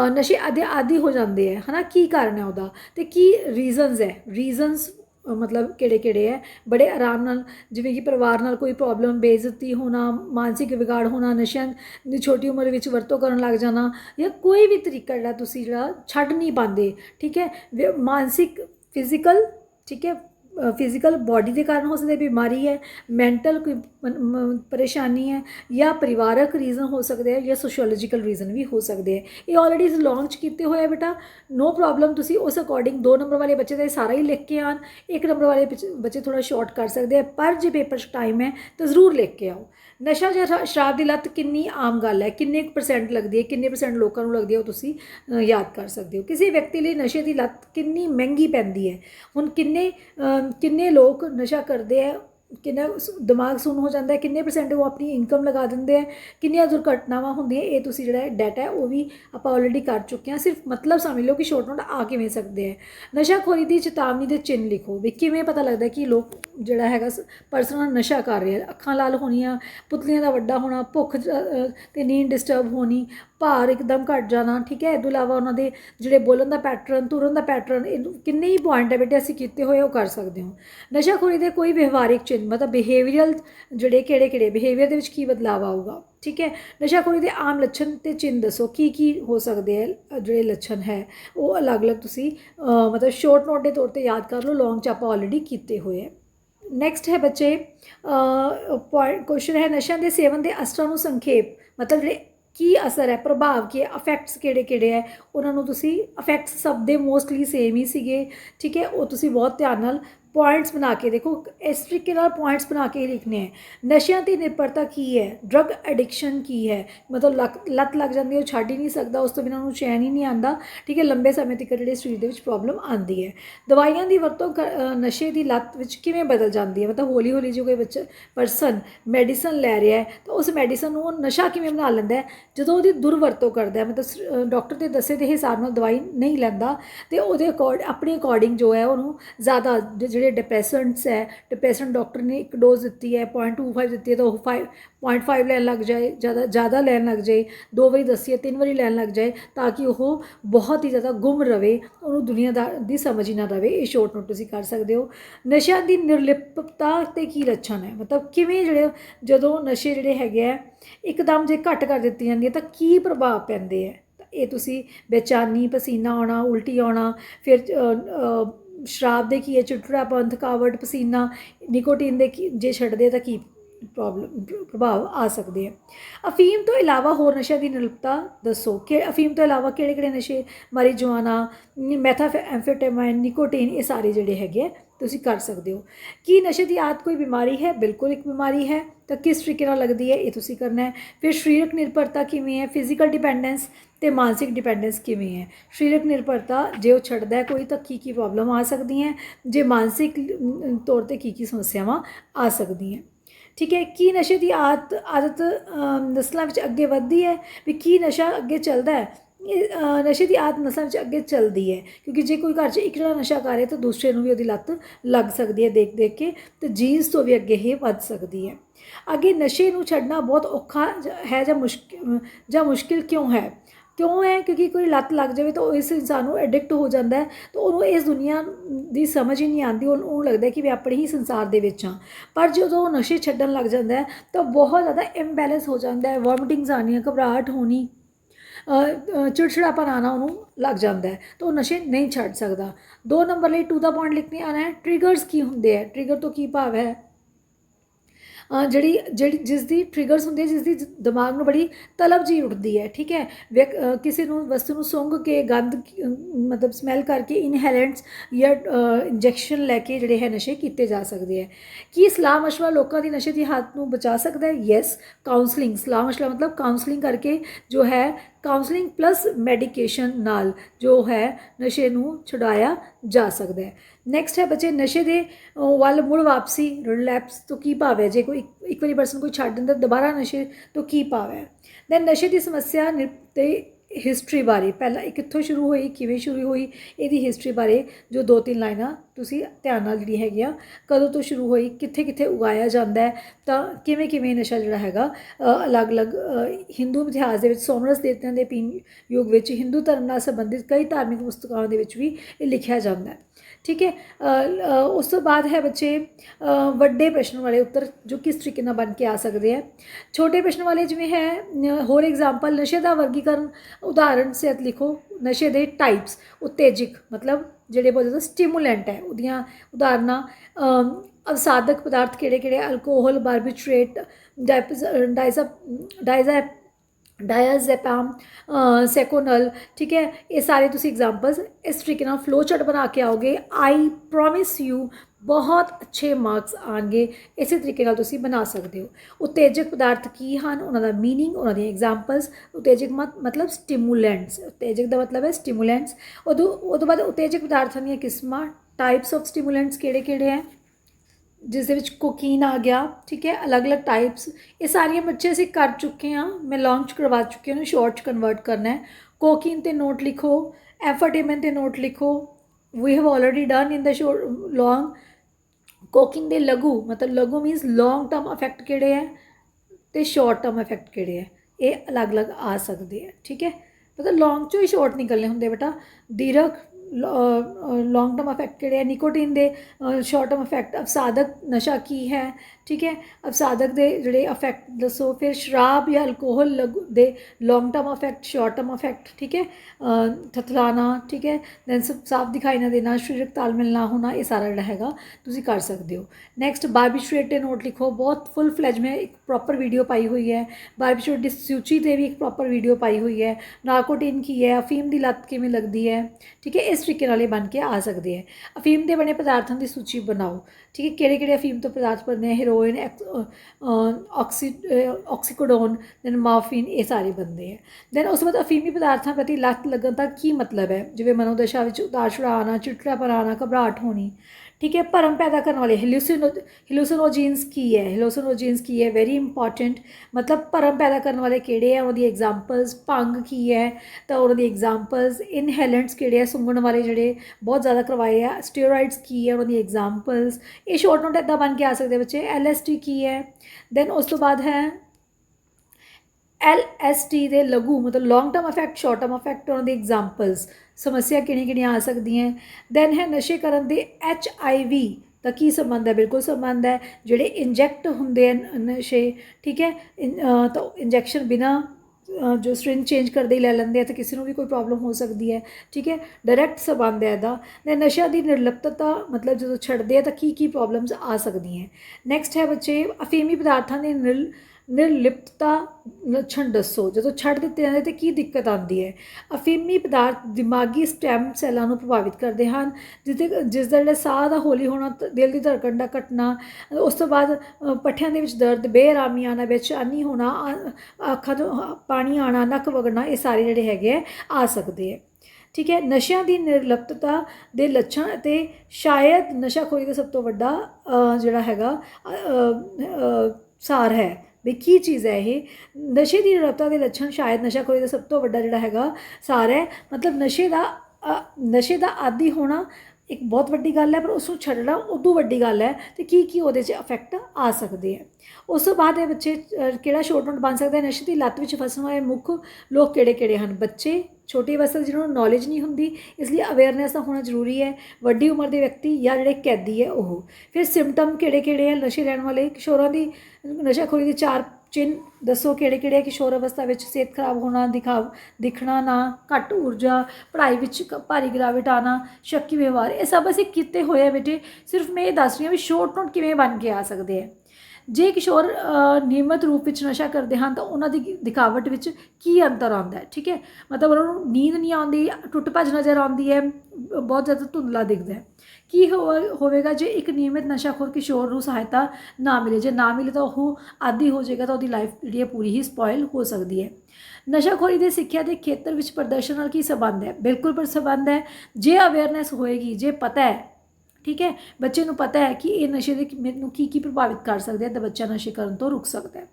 ਨਸ਼ੇ ਆਦੇ ਆਦੀ ਹੋ ਜਾਂਦੇ ਹੈ, ਹਨਾ? ਕੀ ਕਾਰਨ ਹੈ ਉਹਦਾ? ਤੇ ਕੀ ਰੀਜ਼ਨਸ ਹੈ? ਰੀਜ਼ਨਸ ਮਤਲਬ ਕਿਹੜੇ ਕਿਹੜੇ ਹੈ, ਬੜੇ ਆਰਾਮ ਨਾਲ, ਜਿਵੇਂ ਕਿ ਪਰਿਵਾਰ ਨਾਲ ਕੋਈ ਪ੍ਰੋਬਲਮ ਬੇਇੱਜ਼ਤੀ ਹੋਣਾ, ਮਾਨਸਿਕ ਵਿਗਾੜ ਹੋਣਾ, ਨਸ਼ਿਆਂ ਦੀ ਛੋਟੀ ਉਮਰ ਵਿੱਚ ਵਰਤੋਂ ਕਰਨ ਲੱਗ ਜਾਣਾ ਜਾਂ ਕੋਈ ਵੀ ਤਰੀਕਾ ਜਿਹੜਾ ਤੁਸੀਂ ਜਿਹੜਾ ਛੱਡ ਨਹੀਂ ਪਾਉਂਦੇ, ਠੀਕ ਹੈ? ਵਿ- ਮਾਨਸਿਕ ਫਿਜ਼ੀਕਲ ਠੀਕ ਹੈ? ਫਿਜ਼ੀਕਲ ਬਾਡੀ ਦੇ ਕਾਰਨ ਹੋ ਸਕਦੀ ਬਿਮਾਰੀ ਹੈ ਮੈਂਟਲ ਕੋਈ ਪਰੇਸ਼ਾਨੀ ਹੈ ਜਾਂ ਪਰਿਵਾਰਕ ਰੀਜ਼ਨ ਹੋ ਸਕਦੇ ਹੈ ਜਾਂ ਸੋਸ਼ੀਓਲੋਜੀਕਲ ਰੀਜ਼ਨ ਵੀ ਹੋ ਸਕਦੇ ਹੈ। ਇਹ ਆਲਰੇਡੀ ਲਾਂਚ ਕੀਤੇ ਹੋਏ ਆ ਬੇਟਾ। ਨੋ ਪ੍ਰੋਬਲਮ ਤੁਸੀਂ ਉਸ ਅਕੋਰਡਿੰਗ ਦੋ ਨੰਬਰ ਵਾਲੇ ਬੱਚੇ ਦਾ ਸਾਰਾ ਹੀ ਲਿਖ ਕੇ ਆਣ ਇੱਕ ਨੰਬਰ ਵਾਲੇ ਬੱਚੇ- ਬੱਚੇ ਥੋੜਾ ਸ਼ਾਰਟ ਕਰ ਸਕਦੇ ਆ ਪਰ ਜੇ ਪੇਪਰ 'ਚ ਟਾਈਮ ਹੈ ਤਾਂ ਜ਼ਰੂਰ ਲਿਖ ਕੇ ਆਓ। ਨਸ਼ਾ ਜਾਂ ਸ਼- ਸ਼ਰਾਬ ਦੀ ਲੱਤ ਕਿੰਨੀ ਆਮ ਗੱਲ ਹੈ, ਕਿੰਨੇ ਪਰਸੈਂਟ ਲੱਗਦੀ ਹੈ, ਕਿੰਨੇ ਪਰਸੈਂਟ ਲੋਕਾਂ ਨੂੰ ਲੱਗਦੀ ਹੈ ਉਹ ਤੁਸੀਂ ਯਾਦ ਕਰ ਸਕਦੇ ਹੋ। ਕਿਸੇ ਵਿਅਕਤੀ ਲਈ ਨਸ਼ੇ ਦੀ ਲੱਤ ਕਿੰਨੀ ਮਹਿੰਗੀ ਪੈਂਦੀ ਹੈ, ਹੁਣ ਕਿੰਨੇ ਕਿੰਨੇ ਲੋਕ ਨਸ਼ਾ ਕਰਦੇ ਆ ਕਿੰਨਾ ਸ- ਦਿਮਾਗ ਸੁੰਨ ਹੋ ਜਾਂਦਾ ਹੈ ਕਿੰਨੇ ਪਰਸੈਂਟ ਉਹ ਆਪਣੀ ਇਨਕਮ ਲਗਾ ਦਿੰਦੇ ਆ ਕਿੰਨੀਆਂ ਦੁਰਘਟਨਾਵਾਂ ਹੁੰਦੀਆਂ ਇਹ ਤੁਸੀਂ ਜਿਹੜਾ ਡਾਟਾ ਹੈ ਉਹ ਵੀ ਆਪਾਂ ਆਲਰੇਡੀ ਕਰ ਚੁੱਕੇ ਹਾਂ। ਸਿਰਫ ਮਤਲਬ ਸਮਝ ਲਓ ਕਿ ਸ਼ਾਰਟ ਨੋਟ ਆ ਕਿਵੇਂ ਸਕਦੇ ਆ। ਨਸ਼ਾਖੋਰੀ ਦੀ ਚੇਤਾਵਨੀ ਦੇ ਚਿੰਨ੍ਹ ਲਿਖੋ ਵੀ ਕਿਵੇਂ ਪਤਾ ਲੱਗਦਾ ਕਿ ਲੋਕ ਜਿਹੜਾ ਹੈਗਾ ਪਰਸਨ ਨਸ਼ਾ ਕਰ ਰਿਹਾ ਅੱਖਾਂ ਲਾਲ ਹੋਣੀਆਂ ਪੁਤਲੀਆਂ ਦਾ ਵੱਡਾ ਹੋਣਾ ਭੁੱਖ ਜ- ਅ, ਤੇ ਨੀਂਦ ਡਿਸਟਰਬ ਹੋਣੀ ਭਾਰ ਇੱਕਦਮ ਘਟ ਜਾਣਾ, ਠੀਕ ਹੈ? ਇਹ ਤੋਂ ਇਲਾਵਾ ਉਹਨਾਂ ਦੇ ਜਿਹੜੇ ਬੋਲਣ ਦਾ ਪੈਟਰਨ ਤੁਰਨ ਦਾ ਪੈਟਰਨ ਇਹ ਕਿੰਨੇ ਹੀ ਪੁਆਇੰਟ ਹੈ ਬੇਟੇ, ਅਸੀਂ ਕੀਤੇ ਹੋਏ ਉਹ ਕਰ ਸਕਦੇ ਹੋ। ਨਸ਼ਾਖੋਰੀ ਦੇ ਕੋਈ ਵਿਵਹਾਰਿਕ ਚਿੰਨ੍ਹ, ਮਤਲਬ ਬਿਹੇਵੀਅਰਲ ਜਿਹੜੇ ਕਿਹੜੇ ਕਿਹੜੇ ਬਿਹੇਵੀਅਰ ਦੇ ਵਿੱਚ ਕੀ ਬਦਲਾਅ ਆਊਗਾ, ਠੀਕ ਹੈ? ਨਸ਼ਾਖੋਰੀ ਦੇ ਆਮ ਲੱਛਣ ਤੇ ਚਿੰਨ੍ਹ ਦੱਸੋ ਕੀ ਕੀ ਹੋ ਸਕਦੇ ਹੈ ਜਿਹੜੇ ਲੱਛਣ ਹੈ, ਉਹ ਅਲੱਗ-ਅਲੱਗ ਤੁਸੀਂ ਮਤਲਬ ਸ਼ਾਰਟ ਨੋਟ ਦੇ ਤੌਰ ਤੇ ਯਾਦ ਕਰ ਲਓ ਲੌਂਗ ਚ ਆਪਾਂ ਆਲਰੇਡੀ ਕੀਤੇ ਹੋਏ ਹੈ। ਨੈਕਸਟ ਹੈ ਬੱਚੇ ਪੁਆਇੰਟ ਕੁਐਸਚਨ ਹੈ ਨਸ਼ਿਆਂ ਦੇ ਸੇਵਨ ਦੇ ਅਸਰਾਂ ਨੂੰ ਸੰਖੇਪ, ਮਤਲਬ ਜਿਹੜੇ ਕੀ ਅਸਰ ਹੈ, ਪ੍ਰਭਾਵ ਕੀ ਹੈ ਅਫੈਕਟਸ ਕਿਹੜੇ ਕਿਹੜੇ ਹੈ, ਉਹਨਾਂ ਨੂੰ ਤੁਸੀਂ ਅਫੈਕਟਸ ਸਭ ਦੇ ਮੋਸਟਲੀ ਸੇਮ ਹੀ ਸੀਗੇ, ਠੀਕ ਹੈ, ਉਹ ਤੁਸੀਂ ਬਹੁਤ ਧਿਆਨ ਨਾਲ ਪੁਆਇੰਟਸ ਬਣਾ ਕੇ ਦੇਖੋ, ਇਸ ਤਰੀਕੇ ਨਾਲ ਪੁਆਇੰਟਸ ਬਣਾ ਕੇ ਹੀ ਲਿਖਣੇ ਹੈ। ਨਸ਼ਿਆਂ 'ਤੇ ਨਿਰਭਰਤਾ ਕੀ ਹੈ? ਡਰਗ ਐਡਿਕਸ਼ਨ ਕੀ ਹੈ? ਮਤਲਬ ਲੱਕ- ਲੱਤ ਲੱਗ ਜਾਂਦੀ ਹੈ, ਉਹ ਛੱਡ ਹੀ ਨਹੀਂ ਸਕਦਾ, ਉਸ ਤੋਂ ਬਿਨਾਂ ਉਹਨੂੰ ਚੈਨ ਹੀ ਨਹੀਂ ਆਂਦਾ ਠੀਕ ਹੈ, ਲੰਬੇ ਸਮੇਂ ਤੱਕ ਜਿਹੜੇ ਸਰੀਰ ਦੇ ਵਿੱਚ ਪ੍ਰੋਬਲਮ ਆਂਦੀ ਹੈ। ਦਵਾਈਆਂ ਦੀ ਵਰਤੋਂ ਕ- ਨਸ਼ੇ ਦੀ ਲੱਤ ਵਿੱਚ ਕਿਵੇਂ ਬਦਲ ਜਾਂਦੀ ਹੈ? ਮਤਲਬ ਹੌਲੀ ਹੌਲੀ ਜੋ ਕੋਈ ਬੱਚਾ ਪਰਸਨ ਮੈਡੀਸਨ ਲੈ ਰਿਹਾ ਹੈ, ਤਾਂ ਉਸ ਮੈਡੀਸਨ ਨੂੰ ਉਹ ਨਸ਼ਾ ਕਿਵੇਂ ਬਣਾ ਲੈਂਦਾ ਹੈ? ਜਦੋਂ ਉਹਦੀ ਦੁਰਵਰਤੋਂ ਕਰਦਾ ਹੈ, ਮਤਲਬ ਡਾਕਟਰ ਦੇ ਦੱਸੇ ਦੇ ਹਿਸਾਬ ਨਾਲ ਦਵਾਈ ਨਹੀਂ ਲੈਂਦਾ, ਤੇ ਉਹਦੇ ਅਕੋਰਡ ਆਪਣੇ ਅਕੋਰਡਿੰਗ ਜੋ ਹੈ, ਉਹਨੂੰ ਜ਼ਿਆਦਾ ਜਿਹੜੇ ਜਿਹੜੇ ਡਿਪਰੈਸੈਂਟਸ ਹੈ ਡਿਪਰੈਸੈਂਟ ਡਾਕਟਰ ਨੇ ਇੱਕ ਡੋਜ਼ ਦਿੱਤੀ ਹੈ 0.25 ਦਿੱਤੀ ਹੈ, ਤਾਂ ਉਹ 5 0.5 ਲੈਣ ਲੱਗ ਜਾਏ, ਜ਼ਿਆਦਾ ਜ਼ਿਆਦਾ ਲੈਣ ਲੱਗ ਜਾਏ, ਦੋ ਵਾਰੀ ਦੱਸੀਏ ਤਿੰਨ ਵਾਰੀ ਲੈਣ ਲੱਗ ਜਾਏ, ਤਾਂ ਕਿ ਉਹ ਬਹੁਤ ਹੀ ਜ਼ਿਆਦਾ ਗੁੰਮ ਰਵੇ, ਉਹਨੂੰ ਦੁਨੀਆ ਦਾ, ਦੀ ਸਮਝ ਹੀ ਨਾ ਰਵੇ ਇਹ ਸ਼ੋਰਟ ਨੋਟ ਤੁਸੀਂ ਕਰ ਸਕਦੇ ਹੋ। ਨਸ਼ਿਆਂ ਦੀ ਨਿਰਲਿਪਤਾ ਤੇ ਕੀ ਲੱਛਣ ਹੈ? ਮਤਲਬ ਕਿਵੇਂ ਜਿਹੜੇ, ਜਦੋਂ ਨਸ਼ੇ ਜਿਹੜੇ ਹੈਗੇ ਆ, ਇੱਕਦਮ ਜੇ ਘੱਟ ਕਰ ਦਿੱਤੀ ਜਾਂਦੀ ਹੈ, ਤਾਂ ਕੀ ਪ੍ਰਭਾਵ ਪੈਂਦੇ ਹੈ? ਤਾਂ ਇਹ ਤੁਸੀਂ ਬੇਚਾਨੀ, ਪਸੀਨਾ ਆਉਣਾ, ਉਲਟੀ ਆਉਣਾ, ਫਿਰ ਸ਼ਰਾਬ ਦੇ ਕੀ ਹੈ ਚਿੜਚਿੜਾਪਨ ਥਕਾਵਟ ਪਸੀਨਾ ਨਿਕੋਟੀਨ ਦੇ ਕੀ ਜੇ ਛੱਡਦੇ ਤਾਂ ਕੀ ਪ੍ਰੋਬਲਮ ਪ੍ਰਭਾਵ ਆ ਸਕਦੇ ਆ। ਅਫੀਮ ਤੋਂ ਇਲਾਵਾ ਹੋਰ ਨਸ਼ਿਆਂ ਦੀ ਨਿਰਲਪਤਾ ਦੱਸੋ। ਕਿ ਅਫੀਮ ਤੋਂ ਇਲਾਵਾ ਕਿਹੜੇ ਕਿਹੜੇ ਨਸ਼ੇ ਮਾਰੀਜੁਆਨਾ ਮੈਥਾਫੈਟਾਮਾਈਨ ਨਿਕੋਟੀਨ ਇਹ ਸਾਰੇ ਜਿਹੜੇ ਹੈਗੇ ਆ, ਤੁਸੀਂ ਕਰ ਸਕਦੇ ਹੋ। ਕੀ ਨਸ਼ੇ ਦੀ ਆਦਤ ਕੋਈ ਬਿਮਾਰੀ ਹੈ? ਬਿਲਕੁਲ ਇੱਕ ਬਿਮਾਰੀ ਹੈ। ਤਾਂ ਕਿਸ ਤਰੀਕੇ ਨਾਲ ਲੱਗਦੀ ਹੈ? ਇਹ ਤੁਸੀਂ ਕਰਨਾ ਹੈ। ਫਿਰ ਸਰੀਰਕ ਨਿਰਭਰਤਾ ਕਿਵੇਂ ਹੈ? ਫਿਜ਼ੀਕਲ ਡਿਪੈਂਡੈਂਸ ਤੇ ਮਾਨਸਿਕ ਡਿਪੈਂਡੈਂਸ ਕਿਵੇਂ ਹੈ? ਸਰੀਰਕ ਨਿਰਭਰਤਾ, ਜੇ ਉਹ ਛੱਡਦਾ ਕੋਈ, ਤਾਂ ਕੀ ਕੀ ਪ੍ਰੋਬਲਮ ਆ ਸਕਦੀ ਹੈ? ਜੇ ਮਾਨਸਿਕ ਤੌਰ ਤੇ ਕੀ ਕੀ ਸਮੱਸਿਆਵਾਂ ਆ ਸਕਦੀਆਂ ਠੀਕ ਹੈ? ਕੀ ਨਸ਼ੇ ਦੀ ਆਦਤ ਆਦਤ ਨਸਲਾਂ ਵਿੱਚ ਅੱਗੇ ਵੱਧਦੀ ਹੈ? ਵੀ ਕੀ ਨਸ਼ਾ ਅੱਗੇ ਚੱਲਦਾ ਹੈ? ਨਸ਼ੇ ਦੀ ਆਦਤ ਨਸ਼ਾਂ ਵਿੱਚ ਅੱਗੇ ਚੱਲਦੀ ਹੈ। ਕਿਉਂਕਿ ਜੇ ਕੋਈ ਘਰ 'ਚ ਇੱਕ ਜਣਾ ਨਸ਼ਾ ਕਰੇ ਤਾਂ ਦੂਸਰੇ ਨੂੰ ਵੀ ਉਹਦੀ ਲੱਤ ਲੱਗ ਸਕਦੀ ਹੈ ਦੇਖ ਦੇਖ ਕੇ ਤੇ ਜੀਨਸ ਤੋਂ ਵੀ ਅੱਗੇ ਇਹ ਵੱਧ ਸਕਦੀ ਹੈ। ਅੱਗੇ ਨਸ਼ੇ ਨੂੰ ਛੱਡਣਾ ਬਹੁਤ ਔਖਾ ਹੈ ਜਾਂ ਮੁਸ਼ਕਿਲ ਜਾਂ ਮੁਸ਼ਕਿਲ ਕਿਉਂ ਹੈ? ਕਿਉਂ ਹੈ? ਕਿਉਂਕਿ ਕੋਈ ਲੱਤ ਲੱਗ ਜਾਵੇ ਤਾਂ ਉਹ ਇਸ ਇਨਸਾਨ ਨੂੰ ਐਡਿਕਟ ਹੋ ਜਾਂਦਾ ਹੈ ਤਾਂ ਉਹਨੂੰ ਇਸ ਦੁਨੀਆ ਦੀ ਸਮਝ ਹੀ ਨਹੀਂ ਆਉਂਦੀ। ਉਹਨੂੰ ਉਹਨੂੰ ਲੱਗਦਾ ਕਿ ਮੈਂ ਆਪਣੇ ਹੀ ਸੰਸਾਰ ਦੇ ਵਿੱਚ ਹਾਂ। ਪਰ ਜਦੋਂ ਉਹ ਨਸ਼ੇ ਛੱਡਣ ਲੱਗ ਜਾਂਦਾ ਹੈ ਤਾਂ ਬਹੁਤ ਜ਼ਿਆਦਾ ਇੰਬੈਲੈਂਸ ਹੋ ਜਾਂਦਾ ਹੈ। ਵੋਮਿਟਿੰਗਸ ਆਉਣੀਆਂ, ਘਬਰਾਹਟ ਹੋਣੀ ਚਿੜਚਿੜਾਪਨ ਆਉਣਾ ਉਹਨੂੰ ਲੱਗ ਜਾਂਦਾ ਹੈ, ਤਾਂ ਉਹ ਨਸ਼ੇ ਨਹੀਂ ਛੱਡ ਸਕਦਾ। ਦੋ ਨੰਬਰ ਲਈ ਟੂ ਦਾ ਪੁਆਇੰਟ ਲਿਖਣੇ ਆਣਾ ਹੈ ਟ੍ਰਿਗਰਸ ਕੀ ਹੁੰਦੇ ਹੈ ਟ੍ਰਿਗਰ ਤੋਂ ਕੀ ਭਾਵ ਹੈ? ਜਿਹੜੀ ਜਿਹੜੀ, ਜਿਸ ਦੀ ਟ੍ਰਿਗਰਸ ਹੁੰਦੀ ਹੈ, ਜਿਸ ਦੀ ਦਿਮਾਗ ਨੂੰ ਬੜੀ ਤਲਬ ਜੀ ਉੱਠਦੀ ਹੈ, ਠੀਕ ਹੈ? ਵਿਅਕ- ਕਿਸੇ ਨੂੰ, ਵਸਤੂ ਨੂੰ ਸੁੰਘ ਕੇ ਗੰਦ ਮਤਲਬ ਸਮੈਲ ਕਰਕੇ ਇਨਹੈਲੈਂਟਸ ਜਾਂ ਇੰਜੈਕਸ਼ਨ ਲੈ ਕੇ ਜਿਹੜੇ ਹੈ, ਨਸ਼ੇ ਕੀਤੇ ਜਾ ਸਕਦੇ ਹੈ। ਕੀ ਸਲਾਹ ਮਸ਼ਵਰਾ ਲੋਕਾਂ ਦੀ ਨਸ਼ੇ ਦੀ ਹਾਲਤ ਨੂੰ ਬਚਾ ਸਕਦਾ ਹੈ? ਯੈਸ ਕਾਉਂਸਲਿੰਗ ਸਲਾਹ ਮਸ਼ਵਰਾ ਮਤਲਬ ਕਾਉਂਸਲਿੰਗ ਕਰਕੇ ਜੋ ਹੈ ਕਾਉਂਸਲਿੰਗ ਪਲੱਸ ਮੈਡੀਕੇਸ਼ਨ ਨਾਲ ਜੋ ਹੈ ਨਸ਼ੇ ਨੂੰ ਛੁਡਾਇਆ ਜਾ ਸਕਦਾ ਹੈ। ਨੈਕਸਟ ਹੈ ਬੱਚੇ, ਨਸ਼ੇ ਦੇ ਵੱਲ ਮੁੜ ਵਾਪਸੀ ਰਿਲੈਪਸ ਤੋਂ ਕੀ ਭਾਵ ਹੈ? ਜੇ ਕੋਈ ਇੱਕ- ਇੱਕ ਵਾਰੀ ਪਰਸਨ ਕੋਈ ਛੱਡ ਦਿੰਦਾ, ਦੁਬਾਰਾ ਨਸ਼ੇ ਤੋਂ ਕੀ ਭਾਵ ਹੈ? ਦੈਨ ਨਸ਼ੇ ਦੀ ਸਮੱਸਿਆ ਨਿ- ਤੇ ਹਿਸਟਰੀ ਬਾਰੇ, ਪਹਿਲਾਂ ਇਹ ਕਿੱਥੋਂ ਸ਼ੁਰੂ ਹੋਈ, ਕਿਵੇਂ ਸ਼ੁਰੂ ਹੋਈ, ਇਹਦੀ ਹਿਸਟਰੀ ਬਾਰੇ ਜੋ ਦੋ ਤਿੰਨ ਲਾਈਨਾਂ ਤੁਸੀਂ ਧਿਆਨ ਨਾਲ ਜਿਹੜੀ ਹੈਗੀ ਆ ਕਦੋਂ ਤੋਂ ਸ਼ੁਰੂ ਹੋਈ, ਕਿੱਥੇ ਕਿੱਥੇ ਉਗਾਇਆ ਜਾਂਦਾ ਹੈ, ਤਾਂ ਕਿਵੇਂ ਕਿਵੇਂ ਨਸ਼ਾ ਜਿਹੜਾ ਹੈਗਾ ਅਲੱਗ-ਅਲੱਗ ਹਿੰਦੂ ਇਤਿਹਾਸ ਦੇ ਵਿੱਚ, ਸੋਮਰਸ ਦੇਵਤਿਆਂ ਦੇ ਪੀਣ ਯੁੱਗ ਵਿੱਚ, ਹਿੰਦੂ ਧਰਮ ਨਾਲ ਸੰਬੰਧਿਤ ਕਈ ਧਾਰਮਿਕ ਪੁਸਤਕਾਂ ਦੇ ਵਿੱਚ ਵੀ ਇਹ ਲਿਖਿਆ ਜਾਂਦਾ ਹੈ। ਠੀਕ ਹੈ ਉਸ ਤੋਂ ਬਾਅਦ ਹੈ ਬੱਚੇ ਵੱਡੇ ਪ੍ਰਸ਼ਨ ਵਾਲੇ ਉੱਤਰ ਜੋ ਕਿਸ ਤਰੀਕੇ ਨਾਲ ਬਣ ਕੇ ਆ ਸਕਦੇ ਆ ਛੋਟੇ ਪ੍ਰਸ਼ਨ ਵਾਲੇ ਜਿਵੇਂ ਹੈ ਹੋਰ ਐਗਜ਼ਾਮਪਲ ਨਸ਼ੇ ਦਾ ਵਰਗੀਕਰਨ ਉਦਾਹਰਣ ਸਹਿਤ ਲਿਖੋ ਨਸ਼ੇ ਦੇ ਟਾਈਪਸ ਉਤੇਜਕ ਮਤਲਬ ਜਿਹੜੇ ਬਹੁਤ ਜ਼ਿਆਦਾ ਸਟਿਮੂਲੈਂਟ ਹੈ ਉਹਦੀਆਂ ਉਦਾਹਰਨਾਂ ਅਮ, ਪਦਾਰਥ ਕਿਹੜੇ ਕਿਹੜੇ ਅਲਕੋਹਲ ਬਾਰਬਿਟਰੇਟ ਡਾਈਜ਼ਾ ਡਾਈਜ਼ਾ ਡਾਇਆਜ਼ੈਪਾਮ ਸੈਕੋਨਲ ਠੀਕ ਹੈ ਇਹ ਸਾਰੇ ਤੁਸੀਂ ਐਗਜ਼ਾਮਪਲਸ ਇਸ ਤਰੀਕੇ ਨਾਲ ਫਲੋ ਚਾਰਟ ਬਣਾ ਕੇ ਆਓਗੇ ਆਈ ਪ੍ਰੋਮਿਸ ਯੂ ਬਹੁਤ ਅੱਛੇ ਮਾਰਕਸ ਆਣਗੇ ਇਸੇ ਤਰੀਕੇ ਨਾਲ ਤੁਸੀਂ ਬਣਾ ਸਕਦੇ ਹੋ ਉਤੇਜਕ ਪਦਾਰਥ ਕੀ ਹਨ ਉਹਨਾਂ ਦਾ मीनिंग ਉਹਨਾਂ ਦੀਆਂ ਐਗਜ਼ਾਮਪਲਸ ਉਤੇਜਕ ਮਤ- ਮਤਲਬ ਸਟਿਮੂਲੈਂਟਸ ਉਤੇਜਕ ਦਾ ਮਤਲਬ ਹੈ ਸਟਿਮੂਲੈਂਟਸ ਉਦੋਂ ਉਹ ਤੋਂ ਬਾਅਦ ਉਤੇਜਕ ਪਦਾਰਥਾਂ ਦੀਆਂ ਕਿਸਮਾਂ ਟਾਈਪਸ ਆਫ ਸਟਿਮੂਲੈਂਟਸ ਕਿਹੜੇ ਕਿਹੜੇ ਹੈ ਜਿਸ ਦੇ ਵਿੱਚ ਕੋਕੀਨ ਆ ਗਿਆ, ਠੀਕ ਹੈ, ਅਲੱਗ-ਅਲੱਗ ਟਾਈਪਸ ਇਹ ਸਾਰੀਆਂ ਬੱਚੇ ਅਸੀਂ ਕਰ ਚੁੱਕੇ ਹਾਂ, ਮੈਂ ਲੌਂਗ ਚ ਕਰਵਾ ਚੁੱਕੀ ਹਾਂ ਸ਼ਾਰਟ ਚ ਕਨਵਰਟ ਕਰਨਾ ਹੈ। ਕੋਕੀਨ ਤੇ ਨੋਟ ਲਿਖੋ, ਐਫਰਟੇਮੈਂਟ ਤੇ ਨੋਟ ਲਿਖੋ we have already done in the short long coking ਦੇ ਲਘੂ, ਮਤਲਬ ਲਘੂ ਮੀਨਸ ਲੌਂਗ ਟਰਮ ਇਫੈਕਟ ਕਿਹੜੇ ਹੈ ਤੇ ਸ਼ਾਰਟ ਟਰਮ ਇਫੈਕਟ ਕਿਹੜੇ ਹੈ, ਇਹ ਅਲੱਗ-ਅਲੱਗ ਆ ਸਕਦੇ ਹੈ, ਠੀਕ ਹੈ। ਮਤਲਬ ਲੌਂਗ ਚੋਂ ਹੀ ਸ਼ਾਰਟ ਨਿਕਲਨੇ ਹੁੰਦੇ ਬੇਟਾ। ਦੀਰਘ ਲੌਂਗ ਟਰਮ ਇਫੈਕਟ ਕਿਹੜੇ ਹੈ ਨਿਕੋਟਿਨ ਦੇ ਸ਼ਾਰਟ ਟਰਮ ਇਫੈਕਟ ਅਵਸਾਦਕ ਨਸ਼ਾ ਕੀ ਹੈ? ਠੀਕ ਹੈ? ਅਵਸਾਦਕ ਦੇ ਜਿਹੜੇ ਇਫੈਕਟ ਦੱਸੋ ਫਿਰ ਸ਼ਰਾਬ ਜਾਂ ਅਲਕੋਹਲ ਲਗ- ਦੇ long term effect short term effect ਠੀਕ ਹੈ? ਅ, ਥਥਲਾਣਾ ਠੀਕ ਹੈ? ਦੈਨ ਸਾਫ਼ ਦਿਖਾਈ ਨਾ ਦੇਣਾ ਸਰੀਰਕ ਤਾਲਮੇਲ ਨਾ ਹੋਣਾ ਇਹ ਸਾਰਾ ਜਿਹੜਾ ਹੈਗਾ ਤੁਸੀਂ ਕਰ ਸਕਦੇ ਹੋ। ਨੈਕਸਟ ਬਾਰਬਿਟਰੇਟ ਤੇ ਨੋਟ ਲਿਖੋ ਬਹੁਤ ਫੁੱਲ ਫਲੈਜ ਮੈਂ ਇੱਕ ਪ੍ਰੋਪਰ ਵੀਡੀਓ ਪਾਈ ਹੋਈ ਹੈ। ਬਾਰਬਿਟਰੇਟ ਦੀ ਸੂਚੀ ਤੇ ਵੀ ਇੱਕ ਪ੍ਰੋਪਰ ਵੀਡੀਓ ਪਾਈ ਹੋਈ ਹੈ। ਨਾਰਕੋਟਿਨ ਕੀ ਹੈ? ਅਫੀਮ ਦੀ ਲੱਤ ਕਿਵੇਂ ਲੱਗਦੀ ਹੈ? ਠੀਕ ਹੈ? ਇਸ ਤਰੀਕੇ ਨਾਲ ਇਹ ਬਣ ਕੇ ਆ ਸਕਦੇ ਹੈ। ਅਫੀਮ ਦੇ ਬਣੇ ਪਦਾਰਥਾਂ ਦੀ ਸੂਚੀ ਬਣਾਓ। ਠੀਕ ਹੈ? ਕਿਹੜੇ ਕਿਹੜੇ ਅਫੀਮ ਤੋਂ ਪਦਾਰਥ ਬਣਦੇ ਹੈ? ਹੈਰੋਇਨ ਆਕਸੀ ਆਕਸੀਕੋਡੋਨ ਦੈਨ ਮਾਰਫਿਨ, ਇਹ ਸਾਰੇ ਬਣਦੇ ਹੈ ਦੈਨ ਉਸ ਤੋਂ ਬਾਅਦ ਅਫੀਮੀ ਪਦਾਰਥਾਂ ਪ੍ਰਤੀ ਲੱਤ ਲੱਗਣ ਦਾ ਕੀ ਮਤਲਬ ਹੈ? ਜਿਵੇਂ ਮਨੋਦਸ਼ਾ ਵਿੱਚ ਉਤਾਰ ਚੜਾਅ ਆਉਣਾ ਚਿੜਚਿੜਾਪਨ ਆਉਣਾ, ਘਬਰਾਹਟ ਹੋਣੀ। ਠੀਕ ਹੈ, ਭਰਮ ਪੈਦਾ ਕਰਨ ਵਾਲੇ ਹਿਲੂਸਿਨੋ ਹਿਲੂਸਿਨੋਜੀਨਸ ਕੀ ਹੈ? ਹਿਲੂਸਿਨੋਜੀਨਸ ਕੀ ਹੈ? ਵੈਰੀ ਇੰਪੋਰਟੈਂਟ ਮਤਲਬ ਭਰਮ ਪੈਦਾ ਕਰਨ ਵਾਲੇ ਕਿਹੜੇ ਆ? ਉਹਦੀ ਐਗਜ਼ਾਮਪਲਸ ਭੰਗ ਕੀ ਹੈ? ਤਾਂ ਉਹਨਾਂ ਦੀ ਐਗਜ਼ਾਮਪਲਸ ਇਨਹੇਲੈਂਟਸ ਕਿਹੜੇ ਆ? ਸੁੰਘਣ ਵਾਲੇ ਜਿਹੜੇ ਬਹੁਤ ਜ਼ਿਆਦਾ ਕਰਵਾਏ ਆ। ਸਟੀਰੋਇਡਸ ਕੀ ਹੈ? ਉਹਨਾਂ ਦੀ ਐਗਜ਼ਾਮਪਲਸ ਇਹ ਸ਼ਾਰਟ ਨੋਟ ਇੱਦਾਂ ਬਣ ਕੇ ਆ ਸਕਦੇ ਬੱਚੇ। ਐਲਐਸਟੀ ਕੀ ਹੈ? ਦੈਨ ਉਸ ਤੋਂ ਬਾਅਦ ਹੈ LST ਦੇ ਲਘੂ, ਮਤਲਬ long term effect short term effect ਉਹਨਾਂ ਦੀ ਐਗਜ਼ਾਮਪਲਸ ਸਮੱਸਿਆ ਕਿਹੜੀਆਂ ਕਿਹੜੀਆਂ ਆ ਸਕਦੀਆਂ ਦੈਨ ਹੈ ਨਸ਼ੇ ਕਰਨ ਦੇ HIV ਦਾ ਕੀ ਸੰਬੰਧ ਹੈ? ਬਿਲਕੁਲ ਸੰਬੰਧ ਹੈ, ਜਿਹੜੇ ਇੰਜੈਕਟ ਹੁੰਦੇ ਹਨ ਨਸ਼ੇ, ਠੀਕ ਹੈ? ਇਨ- ਤਾਂ ਇੰਜੈਕਸ਼ਨ ਬਿਨਾ ਜੋ ਸਟ੍ਰਿੰਗ ਚੇਂਜ ਕਰਦੇ ਹੀ ਲੈ ਲੈਂਦੇ ਆ, ਤਾਂ ਕਿਸੇ ਨੂੰ ਵੀ ਕੋਈ ਪ੍ਰੋਬਲਮ ਹੋ ਸਕਦੀ ਹੈ, ਠੀਕ ਹੈ? ਡਾਇਰੈਕਟ ਸੰਬੰਧ ਹੈ ਇਹਦਾ। ਤੇ ਨਸ਼ਾ ਦੀ ਨਿਰਲਿਪਤਤਾ, ਮਤਲਬ ਜਦੋਂ ਛੱਡਦੇ ਆ, ਤਾਂ ਕੀ ਕੀ ਪ੍ਰੋਬਲਮਸ ਆ ਸਕਦੀਆਂ ਨੈਕਸਟ ਹੈ ਬੱਚੇ, ਅਫੀਮੀ ਪਦਾਰਥਾਂ ਦੇ ਨਿਰਲ ਨਿਰਲਿਪਤਤਾ ਲੱਛਣ ਦੱਸੋ। ਜਦੋਂ ਛੱਡ ਦਿੱਤੇ ਜਾਂਦੇ ਤੇ ਕੀ ਦਿੱਕਤ ਆਉਂਦੀ ਹੈ? ਅਫੀਮੀ ਪਦਾਰਥ ਦਿਮਾਗੀ ਸਟੈਮ ਸੈੱਲਾਂ ਨੂੰ ਪ੍ਰਭਾਵਿਤ ਕਰਦੇ ਹਨ ਜਿਸਦੇ ਜਿਸ ਦਾ ਜਿਹੜਾ ਸਾਹ ਦਾ ਹੌਲੀ ਹੋਣਾ ਦਿਲ ਦੀ ਧੜਕਣ ਦਾ ਘਟਣਾ, ਉਸ ਤੋਂ ਬਾਅਦ ਪੱਠਿਆਂ ਦੇ ਵਿੱਚ ਦਰਦ ਬੇਆਰਾਮੀ ਆਉਣਾ ਬੇਚੈਨੀ ਹੋਣਾ ਅੱਖਾਂ ਤੋਂ ਪਾਣੀ ਆਉਣਾ, ਨੱਕ ਵਗਣਾ ਇਹ ਸਾਰੇ ਜਿਹੜੇ ਹੈਗੇ ਆ ਆ ਸਕਦੇ ਹੈ। ਠੀਕ ਹੈ? ਨਸ਼ਿਆਂ ਦੀ ਨਿਰਲਿਪਤਤਾ ਦੇ ਲੱਛਣ ਅਤੇ ਸ਼ਾਇਦ ਨਸ਼ਾਖੋਰੀ ਦਾ ਸਭ ਤੋਂ ਵੱਡਾ ਜਿਹੜਾ ਹੈਗਾ ਸਾਰ ਹੈ। ਵੀ ਕੀ ਚੀਜ਼ ਹੈ ਇਹ? ਨਸ਼ੇ ਦੀ ਨਿਰਲਿਪਤਤਾ ਦੇ ਲੱਛਣ ਸ਼ਾਇਦ ਨਸ਼ਾਖੋਰੀ ਦਾ ਸਭ ਤੋਂ ਵੱਡਾ ਜਿਹੜਾ ਹੈਗਾ ਸਾਰ ਹੈ। ਮਤਲਬ ਨਸ਼ੇ ਦਾ ਨਸ਼ੇ ਦਾ ਆਦੀ ਹੋਣਾ ਇੱਕ ਬਹੁਤ ਵੱਡੀ ਗੱਲ ਹੈ, ਪਰ ਉਸ ਨੂੰ ਛੱਡਣਾ ਉਦੋਂ ਵੱਡੀ ਗੱਲ ਹੈ ਤੇ ਕੀ ਕੀ ਉਹਦੇ 'ਚ ਇਫੈਕਟ ਆ ਸਕਦੇ ਹੈ। ਉਸ ਤੋਂ ਬਾਅਦ ਇਹ ਬੱਚੇ ਕਿਹੜਾ ਸ਼ੋਰਟ ਨੋਟ ਬਣ ਸਕਦਾ ਹੈ? ਨਸ਼ੇ ਦੀ ਲੱਤ ਵਿੱਚ ਫਸਣ ਵਾਲੇ ਮੁੱਖ ਲੋਕ ਕਿਹੜੇ ਕਿਹੜੇ ਹਨ? ਬੱਚੇ, ਛੋਟੀ ਅਵਸਥਾ 'ਚ ਜਿਹਨਾਂ ਨੂੰ ਨੌਲੇਜ ਨਹੀਂ ਹੁੰਦੀ, ਇਸ ਲਈ ਅਵੇਅਰਨੈਸ ਦਾ ਹੋਣਾ ਜ਼ਰੂਰੀ ਹੈ। ਵੱਡੀ ਉਮਰ ਦੇ ਵਿਅਕਤੀ ਜਾਂ ਜਿਹੜੇ ਕੈਦੀ ਹੈ ਉਹ। ਫਿਰ ਸਿੰਪਟਮ ਕਿਹੜੇ ਕਿਹੜੇ ਹੈ? ਨਸ਼ੇ ਲੈਣ ਵਾਲੇ ਕਿਸ਼ੋਰਾਂ ਦੀ ਨਸ਼ਾਖੋਰੀ ਦੇ ਚਾਰ ਚਿੰਨ ਦੱਸੋ ਕਿਹੜੇ ਕਿਹੜੇ ਕਿਸ਼ੋਰ ਅਵਸਥਾ ਵਿੱਚ ਸਿਹਤ ਖਰਾਬ ਹੋਣਾ, ਦਿਖਾਵ, ਦਿਖਣਾ ਨਾ, ਘੱਟ ਊਰਜਾ, ਪੜ੍ਹਾਈ ਵਿੱਚ ਭਾਰੀ ਗਿਰਾਵਟ ਆਣਾ, ਸ਼ੱਕੀ ਵਿਵਹਾਰ, ਇਹ ਸਭ ਅਸੀਂ ਕੀਤੇ ਹੋਏ ਆ ਬੇਟੇ। ਸਿਰਫ ਮੈਂ ਇਹ ਦੱਸ ਰਹੀ ਹਾਂ ਵੀ ਸ਼ੋਰਟ ਨੋਟ ਕਿਵੇਂ ਬਣ ਕੇ ਆ ਸਕਦੇ ਆ। ਜੇ ਕਿਸ਼ੋਰ ਅ, ਨਿਯਮਿਤ ਰੂਪ ਵਿੱਚ ਨਸ਼ਾ ਕਰਦੇ ਹਨ ਤਾਂ ਉਹਨਾਂ ਦੀ ਦਿਖਾਵਟ ਵਿੱਚ ਕੀ ਅੰਤਰ ਆਉਂਦਾ ਹੈ? ਠੀਕ ਹੈ? ਮਤਲਬ ਉਹਨਾਂ ਨੂੰ ਨੀਂਦ ਨਹੀਂ ਆਉਂਦੀ ਟੁੱਟ ਭੱਜ ਨਜ਼ਰ ਆਉਂਦੀ ਹੈ ਬਹੁਤ ਜ਼ਿਆਦਾ ਧੁੰਦਲਾ ਦਿਖਦਾ ਹੈ। ਕੀ ਹੋਵੇ- ਹੋਵੇਗਾ ਜੇ ਇੱਕ ਨਿਯਮਿਤ ਨਸ਼ਾਖੋਰ ਕਿਸ਼ੋਰ ਨੂੰ ਸਹਾਇਤਾ ਨਾ ਮਿਲੇ? ਜੇ ਨਾ ਮਿਲੇ ਤਾਂ ਉਹ ਆਦੀ ਹੋ ਜਾਏਗਾ ਤਾਂ ਉਹਦੀ ਲਾਈਫ ਜਿਹੜੀ ਹੈ ਪੂਰੀ ਹੀ ਸਪੋਇਲ ਹੋ ਸਕਦੀ ਹੈ। ਨਸ਼ਾਖੋਰੀ ਦੇ ਸਿੱਖਿਆ ਦੇ ਖੇਤਰ ਵਿੱਚ ਪ੍ਰਦਰਸ਼ਨ ਨਾਲ ਕੀ ਸੰਬੰਧ ਹੈ? ਬਿਲਕੁਲ ਪਰ ਸੰਬੰਧ ਹੈ। ਜੇ ਅਵੇਅਰਨੈਸ ਹੋਏਗੀ ਜੇ ਪਤਾ ਹੈ ਠੀਕ ਹੈ? ਬੱਚੇ ਨੂੰ ਪਤਾ ਹੈ ਕਿ ਇਹ ਨਸ਼ੇ ਦੇ ਕਿ- ਮੈਨੂੰ ਕੀ ਕੀ ਪ੍ਰਭਾਵਿਤ ਕਰ ਸਕਦੇ ਆ, ਤਾਂ ਬੱਚਾ ਨਸ਼ੇ ਕਰਨ ਤੋਂ ਰੁਕ ਸਕਦਾ ਹੈ।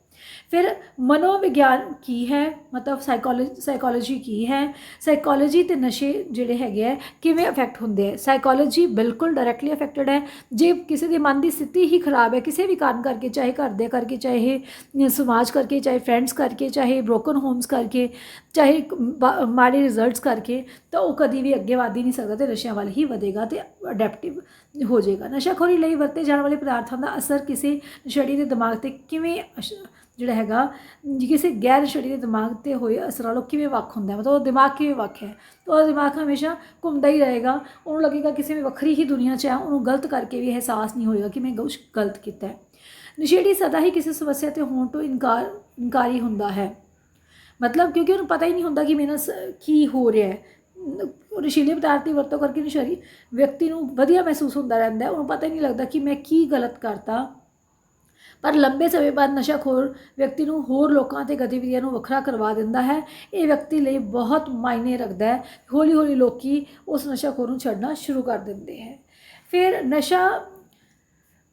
ਫਿਰ ਮਨੋਵਿਗਿਆਨ ਕੀ ਹੈ? ਮਤਲਬ ਸਾਈਕੋਲੋਜੀ ਸਾਈਕੋਲੋਜੀ ਕੀ ਹੈ? ਸਾਈਕੋਲੋਜੀ ਤੇ ਨਸ਼ੇ ਜਿਹੜੇ ਹੈਗੇ ਆ, ਕਿਵੇਂ ਅਫੈਕਟ ਹੁੰਦੇ ਆ? ਸਾਈਕੋਲੋਜੀ ਬਿਲਕੁਲ ਡਾਇਰੈਕਟਲੀ ਅਫੈਕਟਡ ਹੈ। ਜੇ ਕਿਸੇ ਦੇ ਮਨ ਦੀ ਸਥਿਤੀ ਹੀ ਖਰਾਬ ਹੈ, ਕਿਸੇ ਵੀ ਕਾਰਨ ਕਰਕੇ, ਚਾਹੇ ਘਰ ਦੇ ਕਰਕੇ, ਚਾਹੇ ਸਮਾਜ ਕਰਕੇ, ਚਾਹੇ ਫਰੈਂਡਸ ਕਰਕੇ, ਚਾਹੇ ਬ੍ਰੋਕਨ ਹੋਮਸ ਕਰਕੇ, ਚਾਹੇ ਮਾੜੇ ਰਿਜ਼ਲਟਸ ਕਰਕੇ, ਤਾਂ ਉਹ ਕਦੀ ਵੀ ਅੱਗੇ ਵਧ ਹੀ ਨਹੀਂ ਸਕਦਾ ਤੇ ਨਸ਼ਿਆਂ ਵੱਲ ਹੀ ਵਧੇਗਾ ਤੇ ਅਡੈਪਟਿਵ ਹੋ ਜਾਏਗਾ। ਨਸ਼ਾਖੋਰੀ ਲਈ ਵਰਤੇ ਜਾਣ ਵਾਲੇ ਪਦਾਰਥਾਂ ਦਾ ਅਸਰ ਕਿਸੇ ਨਸ਼ੇੜੀ ਦੇ ਦਿਮਾਗ ਤੇ ਕਿਵੇਂ ਅਸ਼- ਜਿਹੜਾ ਹੈਗਾ ਕਿਸੇ ਗੈਰ ਨਸ਼ੇੜੀ ਦੇ ਦਿਮਾਗ ਤੇ ਹੋਏ ਅਸਰਾਂ ਨਾਲੋਂ ਕਿਵੇਂ ਵੱਖ ਹੁੰਦਾ ਮਤਲਬ ਉਹ ਦਿਮਾਗ ਕਿਵੇਂ ਵੱਖ ਹੈ? ਤਾਂ ਉਹ ਦਿਮਾਗ ਹਮੇਸ਼ਾ ਘੁੰਮਦਾ ਹੀ ਰਹੇਗਾ। ਉਹਨੂੰ ਲੱਗੇਗਾ ਕਿਸੇ ਵੀ ਵੱਖਰੀ ਹੀ ਦੁਨੀਆ 'ਚ ਹੈ, ਉਹਨੂੰ ਗਲਤ ਕਰਕੇ ਵੀ ਅਹਿਸਾਸ ਨਹੀਂ ਹੋਏਗਾ ਕਿ ਮੈਂ ਕੁਛ ਗਲਤ ਕੀਤਾ ਹੈ। ਨਸ਼ੇੜੀ ਸਦਾ ਹੀ ਕਿਸੇ ਸਮੱਸਿਆ ਤੇ ਹੋਣ ਤੋਂ ਇਨਕਾਰ, ਇਨਕਾਰੀ ਹੁੰਦਾ ਹੈ। ਮਤਲਬ ਕਿਉਂਕਿ ਉਹਨੂੰ ਪਤਾ ਹੀ ਨਹੀਂ ਹੁੰਦਾ ਕਿ ਮੇਰੇ ਨਾਲ ਸ- ਕੀ ਹੋ ਰਿਹਾ ਹੈ। ਨਸ਼ੀਲੇ ਪਦਾਰਥ ਦੀ ਵਰਤੋਂ ਕਰਕੇ ਨਸ਼ਰੀ ਵਿਅਕਤੀ ਨੂੰ ਵਧੀਆ ਮਹਿਸੂਸ ਹੁੰਦਾ ਰਹਿੰਦਾ ਉਹਨੂੰ ਪਤਾ ਹੀ ਨਹੀਂ ਲੱਗਦਾ ਕਿ ਮੈਂ ਕੀ ਗਲਤ ਕਰਤਾ। ਪਰ ਲੰਬੇ ਸਮੇਂ ਬਾਅਦ ਨਸ਼ਾਖੋਰ ਵਿਅਕਤੀ ਨੂੰ ਹੋਰ ਲੋਕਾਂ ਤੇ ਗਤੀਵਿਧੀਆਂ ਨੂੰ ਵੱਖਰਾ ਕਰਵਾ ਦਿੰਦਾ ਹੈ। ਇਹ ਵਿਅਕਤੀ ਲਈ ਬਹੁਤ ਮਾਇਨੇ ਰੱਖਦਾ ਹੈ ਹੌਲੀ ਹੌਲੀ ਲੋਕੀ ਉਸ ਨਸ਼ਾਖੋਰ ਨੂੰ ਛੱਡਣਾ ਸ਼ੁਰੂ ਕਰ ਦਿੰਦੇ ਹੈ। ਫਿਰ ਨਸ਼ਾ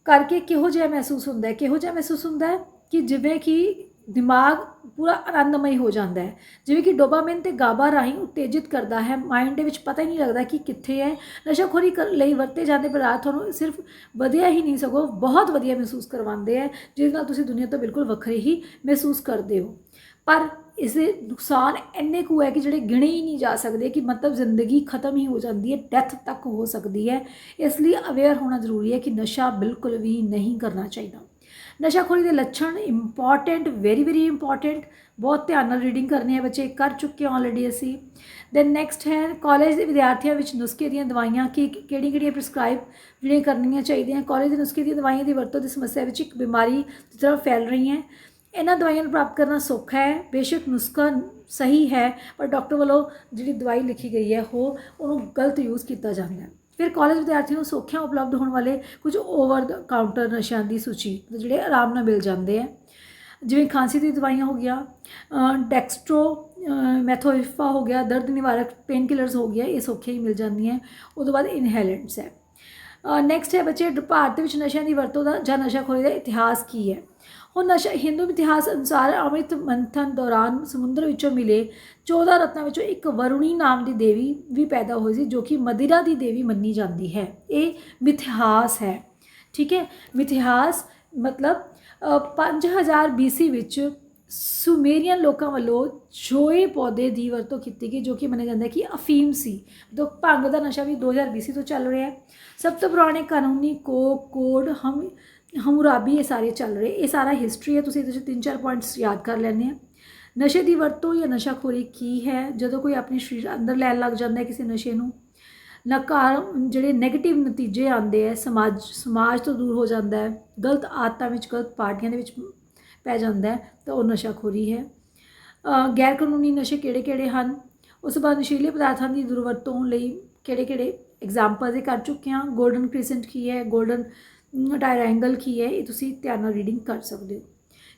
ਕਰਕੇ ਕਿਹੋ ਜਿਹਾ ਮਹਿਸੂਸ ਹੁੰਦਾ ਹੈ? ਕਿਹੋ ਜਿਹਾ ਮਹਿਸੂਸ ਹੁੰਦਾ ਹੈ ਕਿ ਜਿਵੇਂ ਕਿ ਦਿਮਾਗ ਪੂਰਾ ਆਨੰਦਮਈ ਹੋ ਜਾਂਦਾ ਹੈ। ਜਿਵੇਂ ਕਿ ਡੋਪਾਮਾਈਨ ਤੇ ਗਾਬਾ ਰਾਹੀਂ ਉਤੇਜਿਤ ਕਰਦਾ ਹੈ। ਮਾਈਂਡ ਦੇ ਵਿੱਚ ਪਤਾ ਹੀ ਨਹੀਂ ਲੱਗਦਾ ਕਿ ਕਿੱਥੇ ਹੈ। ਨਸ਼ਾਖੋਰੀ ਕਰ- ਲਈ ਵਰਤੇ ਜਾਂਦੇ ਪਦਾਰਥ ਤੁਹਾਨੂੰ ਸਿਰਫ ਵਧੀਆ ਹੀ ਨਹੀਂ ਸਗੋਂ ਬਹੁਤ ਵਧੀਆ ਮਹਿਸੂਸ ਕਰਵਾਉਂਦੇ ਹੈ, ਜਿਹਦੇ ਨਾਲ ਤੁਸੀਂ ਦੁਨੀਆ ਤੋਂ ਬਿਲਕੁਲ ਵੱਖਰੇ ਹੀ ਮਹਿਸੂਸ ਕਰਦੇ ਹੋ। ਪਰ ਇਸ ਦੇ ਨੁਕਸਾਨ ਇੰਨੇ ਕੁ ਹੈ ਕਿ ਜਿਹੜੇ ਗਿਣੇ ਹੀ ਨਹੀਂ ਜਾ ਸਕਦੇ ਕਿ ਮਤਲਬ ਜ਼ਿੰਦਗੀ ਖਤਮ ਹੀ ਹੋ ਜਾਂਦੀ ਹੈ, ਡੈਥ ਤੱਕ ਹੋ ਸਕਦੀ ਹੈ। ਇਸ ਲਈ ਅਵੇਅਰ ਹੋਣਾ ਜ਼ਰੂਰੀ ਹੈ ਕਿ ਨਸ਼ਾ ਬਿਲਕੁਲ ਵੀ ਨਹੀਂ ਕਰਨਾ ਚਾਹੀਦਾ। ਨਸ਼ਾਖੋਰੀ ਦੇ ਲੱਛਣ ਇੰਪੋਰਟੈਂਟ ਵੈਰੀ ਵੈਰੀ ਇੰਪੋਰਟੈਂਟ ਬਹੁਤ ਧਿਆਨ ਨਾਲ ਰੀਡਿੰਗ ਕਰਨੀ ਹੈ ਬੱਚੇ, ਕਰ ਚੁੱਕੇ ਹਾਂ ਆਲਰੇਡੀ ਅਸੀਂ। ਦੈਨ ਨੈਕਸਟ ਹੈ ਕਾਲਜ ਦੇ ਵਿਦਿਆਰਥੀਆਂ ਵਿੱਚ ਨੁਸਖੇ ਦੀਆਂ ਦਵਾਈਆਂ, ਕੀ ਕਿਹੜੀ ਕਿਹੜੀਆਂ ਪ੍ਰਿਸਕ੍ਰਾਈਬ ਜਿਹੜੀਆਂ ਕਰਨੀਆਂ ਚਾਹੀਦੀਆਂ। ਕਾਲਜ ਦੇ ਨੁਸਖੇ ਦੀਆਂ ਦਵਾਈਆਂ ਦੀ ਵਰਤੋਂ ਦੀ ਸਮੱਸਿਆ ਵਿੱਚ ਇੱਕ ਬਿਮਾਰੀ ਦੀ ਤਰ੍ਹਾਂ ਫੈਲ ਰਹੀ ਹੈ। ਇਹਨਾਂ ਦਵਾਈਆਂ ਨੂੰ ਪ੍ਰਾਪਤ ਕਰਨਾ ਸੌਖਾ ਹੈ, ਬੇਸ਼ੱਕ ਨੁਸਖਾ ਸਹੀ ਹੈ, ਪਰ ਡਾਕਟਰ ਵੱਲੋਂ ਜਿਹੜੀ ਦਵਾਈ ਲਿਖੀ ਗਈ ਹੈ, ਉਹ ਉਹਨੂੰ ਗਲਤ ਯੂਜ਼ ਕੀਤਾ ਜਾਂਦਾ ਹੈ। ਫਿਰ ਕਾਲਜ ਵਿਦਿਆਰਥੀਆਂ ਨੂੰ ਸੌਖਿਆਂ ਉਪਲਬਧ ਹੋਣ ਵਾਲੇ ਕੁਝ ਓਵਰ ਦ ਕਾਊਂਟਰ ਨਸ਼ਿਆਂ ਦੀ ਸੂਚੀ ਜਿਹੜੇ ਆਰਾਮ ਨਾਲ ਮਿਲ ਜਾਂਦੇ ਆ। ਜਿਵੇਂ ਖਾਂਸੀ ਦੀ ਦਵਾਈਆਂ ਹੋ ਗਿਆ ਡੈਕਸਟਰੋ ਮੈਥੋਇਫਾ ਹੋ ਗਿਆ, ਦਰਦ ਨਿਵਾਰਕ ਪੇਨ ਕਿਲਰਸ ਹੋ ਗਿਆ ਇਹ ਸੌਖੇ ਹੀ ਮਿਲ ਜਾਂਦੀਆਂ ਉਹ ਤੋਂ ਬਾਅਦ ਇਨਹੈਲੈਂਟਸ ਹੈ। ਨੈਕਸਟ ਹੈ ਬੱਚੇ, ਭਾਰਤ ਵਿੱਚ ਨਸ਼ਿਆਂ ਦੀ ਵਰਤੋਂ ਦਾ ਜਾਂ ਨਸ਼ਾਖੋਰੀ ਦਾ ਇਤਿਹਾਸ ਕੀ ਹੈ? ਉਹ ਨਸ਼ਾ ਹਿੰਦੂ ਇਤਿਹਾਸ ਅਨੁਸਾਰ ਅੰਮ੍ਰਿਤ ਮੰਥਨ ਦੌਰਾਨ ਸਮੁੰਦਰ ਵਿੱਚੋਂ ਮਿਲੇ 14 ਰਤਨਾਂ ਵਿੱਚੋਂ ਇੱਕ ਵਰੁਣੀ ਨਾਮ ਦੀ ਦੇਵੀ ਵੀ ਪੈਦਾ ਹੋਈ ਸੀ ਜੋ ਕਿ ਮदिरा ਦੀ ਦੇਵੀ ਮੰਨੀ ਜਾਂਦੀ ਹੈ। ਇਹ ਮਿਥਿਹਾਸ ਹੈ। ਠੀਕ ਹੈ? ਮਿਥਿਹਾਸ ਮਤਲਬ ਅ, 5000 BC ਵਿੱਚ ਸੁਮੇਰੀਅਨ ਲੋਕਾਂ ਵੱਲੋਂ ਛੋਏ ਪੌਦੇ ਦੀ ਵਰਤੋਂ ਕੀਤੀ ਗਈ ਜੋ ਕਿ ਮੰਨਿਆ ਜਾਂਦਾ ਕਿ ਅਫੀਮ ਸੀ। ਤੋਂ ਭੰਗ ਦਾ ਨਸ਼ਾ ਵੀ 2000 BC ਤੋਂ ਚੱਲ ਰਿਹਾ ਹੈ। ਸਭ ਤੋਂ ਪੁਰਾਣੇ ਕਾਨੂੰਨੀ ਕੋ ਕੋਡ ਹਮ ਹਮੁਰਾਬੀ ਇਹ ਸਾਰੇ ਚੱਲ ਰਹੇ, ਇਹ ਸਾਰਾ ਹਿਸਟਰੀ ਹੈ, ਤੁਸੀਂ ਇਹਦੇ ਵਿੱਚ ਤਿੰਨ ਚਾਰ ਪੁਆਇੰਟਸ ਯਾਦ ਕਰ ਲੈਣੇ ਆ। ਨਸ਼ੇ ਦੀ ਵਰਤੋਂ ਜਾਂ ਨਸ਼ਾਖੋਰੀ ਕੀ ਹੈ? ਜਦੋਂ ਕੋਈ ਆਪਣੇ ਸਰੀਰ ਅੰਦਰ ਲੈਣ ਲੱਗ ਜਾਂਦਾ ਹੈ ਕਿਸੇ ਨਸ਼ੇ ਨੂੰ, ਨਕਾਰ ਜਿਹੜੇ ਨੈਗੇਟਿਵ ਨਤੀਜੇ ਆਉਂਦੇ ਆ ਸਮਾਜ ਸਮਾਜ ਤੋਂ ਦੂਰ ਹੋ ਜਾਂਦਾ ਹੈ, ਗਲਤ ਆਦਤਾਂ ਵਿੱਚ, ਗਲਤ ਪਾਰਟੀਆਂ ਦੇ ਵਿੱਚ ਪੈ ਜਾਂਦਾ ਹੈ, ਤਾਂ ਉਹ ਨਸ਼ਾਖੋਰੀ ਹੈ। ਗੈਰ ਕਾਨੂੰਨੀ ਨਸ਼ੇ ਕਿਹੜੇ-ਕਿਹੜੇ ਹਨ? ਉਸ ਬਾਅਦ ਨਸ਼ੀਲੇ ਪਦਾਰਥਾਂ ਦੀ ਦੁਰਵਰਤੋਂ ਲਈ ਕਿਹੜੇ-ਕਿਹੜੇ ਐਗਜ਼ਾਮਪਲਸ ਇਹ ਕਰ ਚੁੱਕੇ ਹਾਂ। ਗੋਲਡਨ ਕ੍ਰਿਸੈਂਟ ਕੀ ਹੈ? ਗੋਲਡਨ ਟ੍ਰਾਇੰਗਲ ਕੀ ਹੈ, ਇਹ ਤੁਸੀਂ ਧਿਆਨ ਨਾਲ ਰੀਡਿੰਗ ਕਰ ਸਕਦੇ ਹੋ।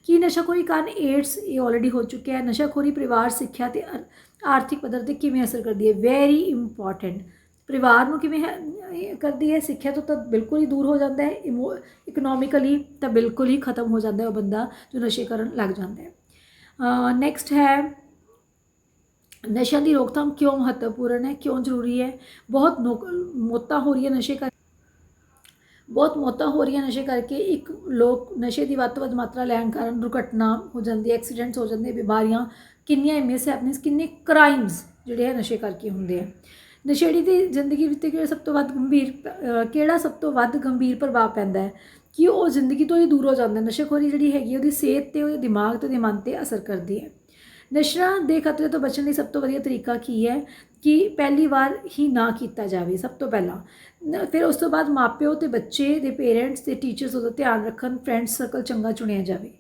ਕੀ ਨਸ਼ਾਖੋਰੀ ਕਾਰਨ ਏਡਸ ਇਹ ਆਲਰੇਡੀ ਹੋ ਚੁੱਕਿਆ ਹੈ। ਨਸ਼ਾਖੋਰੀ ਪਰਿਵਾਰ, ਸਿੱਖਿਆ ਤੇ ਅਰ- ਆਰਥਿਕ ਪੱਧਰ ਤੇ ਕਿਵੇਂ ਅਸਰ ਕਰਦੀ ਹੈ? ਵੈਰੀ ਇੰਪੋਰਟੈਂਟ ਪਰਿਵਾਰ ਨੂੰ ਕਿਵੇਂ ਹੈ- ਕਰਦੀ ਹੈ? ਸਿੱਖਿਆ ਤੋਂ ਤਾਂ ਬਿਲਕੁਲ ਹੀ ਦੂਰ ਹੋ ਜਾਂਦਾ ਹੈ। ਇਕਨੋਮਿਕਲੀ ਤਾਂ ਬਿਲਕੁਲ ਹੀ ਖਤਮ ਹੋ ਜਾਂਦਾ ਹੈ ਉਹ ਬੰਦਾ ਜੋ ਨਸ਼ੇ ਕਰਨ ਲੱਗ ਜਾਂਦਾ ਹੈ। ਨੈਕਸਟ ਹੈ, ਨਸ਼ਿਆਂ ਦੀ ਰੋਕਥਾਮ ਕਿਉਂ ਮਹੱਤਵਪੂਰਨ ਹੈ? ਕਿਉਂ ਜ਼ਰੂਰੀ ਹੈ? ਬਹੁਤ ਨੌਕ- ਮੌਤਾਂ ਹੋ ਰਹੀਆਂ ਨਸ਼ੇ ਕਰ ਬਹੁਤ ਮੌਤਾਂ ਹੋ ਰਹੀਆਂ ਨਸ਼ੇ ਕਰਕੇ। ਇੱਕ ਲੋਕ ਨਸ਼ੇ ਦੀ ਵੱਧ ਤੋਂ ਵੱਧ ਮਾਤਰਾ ਲੈਣ ਕਾਰਨ ਦੁਰਘਟਨਾ ਹੋ ਜਾਂਦੀ ਹੈ ਐਕਸੀਡੈਂਟਸ ਹੋ ਜਾਂਦੇ ਬਿਮਾਰੀਆਂ ਕਿੰਨੀਆਂ ਮਿਸ ਹੈਪਨਿੰਗਸ ਕਿੰਨੇ ਕ੍ਰਾਈਮਸ ਜਿਹੜੇ ਹੈ ਨਸ਼ੇ ਕਰਕੇ ਹੁੰਦੇ ਆ। ਨਸ਼ੇੜੀ ਦੀ ਜ਼ਿੰਦਗੀ ਵਿੱਚ ਕਿਹੜਾ ਸਭ ਤੋਂ ਵੱਧ ਗੰਭੀਰ ਕਿਹੜਾ ਸਭ ਤੋਂ ਵੱਧ ਗੰਭੀਰ ਪ੍ਰਭਾਵ ਪੈਂਦਾ ਹੈ? ਕਿ ਉਹ ਜ਼ਿੰਦਗੀ ਤੋਂ ਹੀ ਦੂਰ ਹੋ ਜਾਂਦਾ ਨਸ਼ੇਖੋਰੀ ਜਿਹੜੀ ਹੈਗੀ ਹੈ, ਉਹਦੀ ਸਿਹਤ ਤੇ ਉਹਦੇ ਦਿਮਾਗ ਤੇ ਉਹਦੇ ਮਨ ਤੇ ਅਸਰ ਕਰਦੀ ਹੈ। ਨਸ਼ਿਆਂ ਦੇ ਖਤਰੇ ਤੋਂ ਬਚਣ ਲਈ ਸਭ ਤੋਂ ਵਧੀਆ ਤਰੀਕਾ ਕੀ ਹੈ ਕਿ ਪਹਿਲੀ ਵਾਰ ਹੀ ਨਾ ਕੀਤਾ ਜਾਵੇ ਸਭ ਤੋਂ ਪਹਿਲਾਂ। ਨ- ਫਿਰ ਉਸ ਤੋਂ ਬਾਅਦ ਮਾਪਿਓ ਤੇ ਬੱਚੇ ਦੇ ਪੇਰੈਂਟਸ ਤੇ ਟੀਚਰਸ ਉਹਦਾ ਧਿਆਨ ਰੱਖਣ ਫਰੈਂਡ ਸਰਕਲ ਚੰਗਾ ਚੁਣਿਆ ਜਾਵੇ।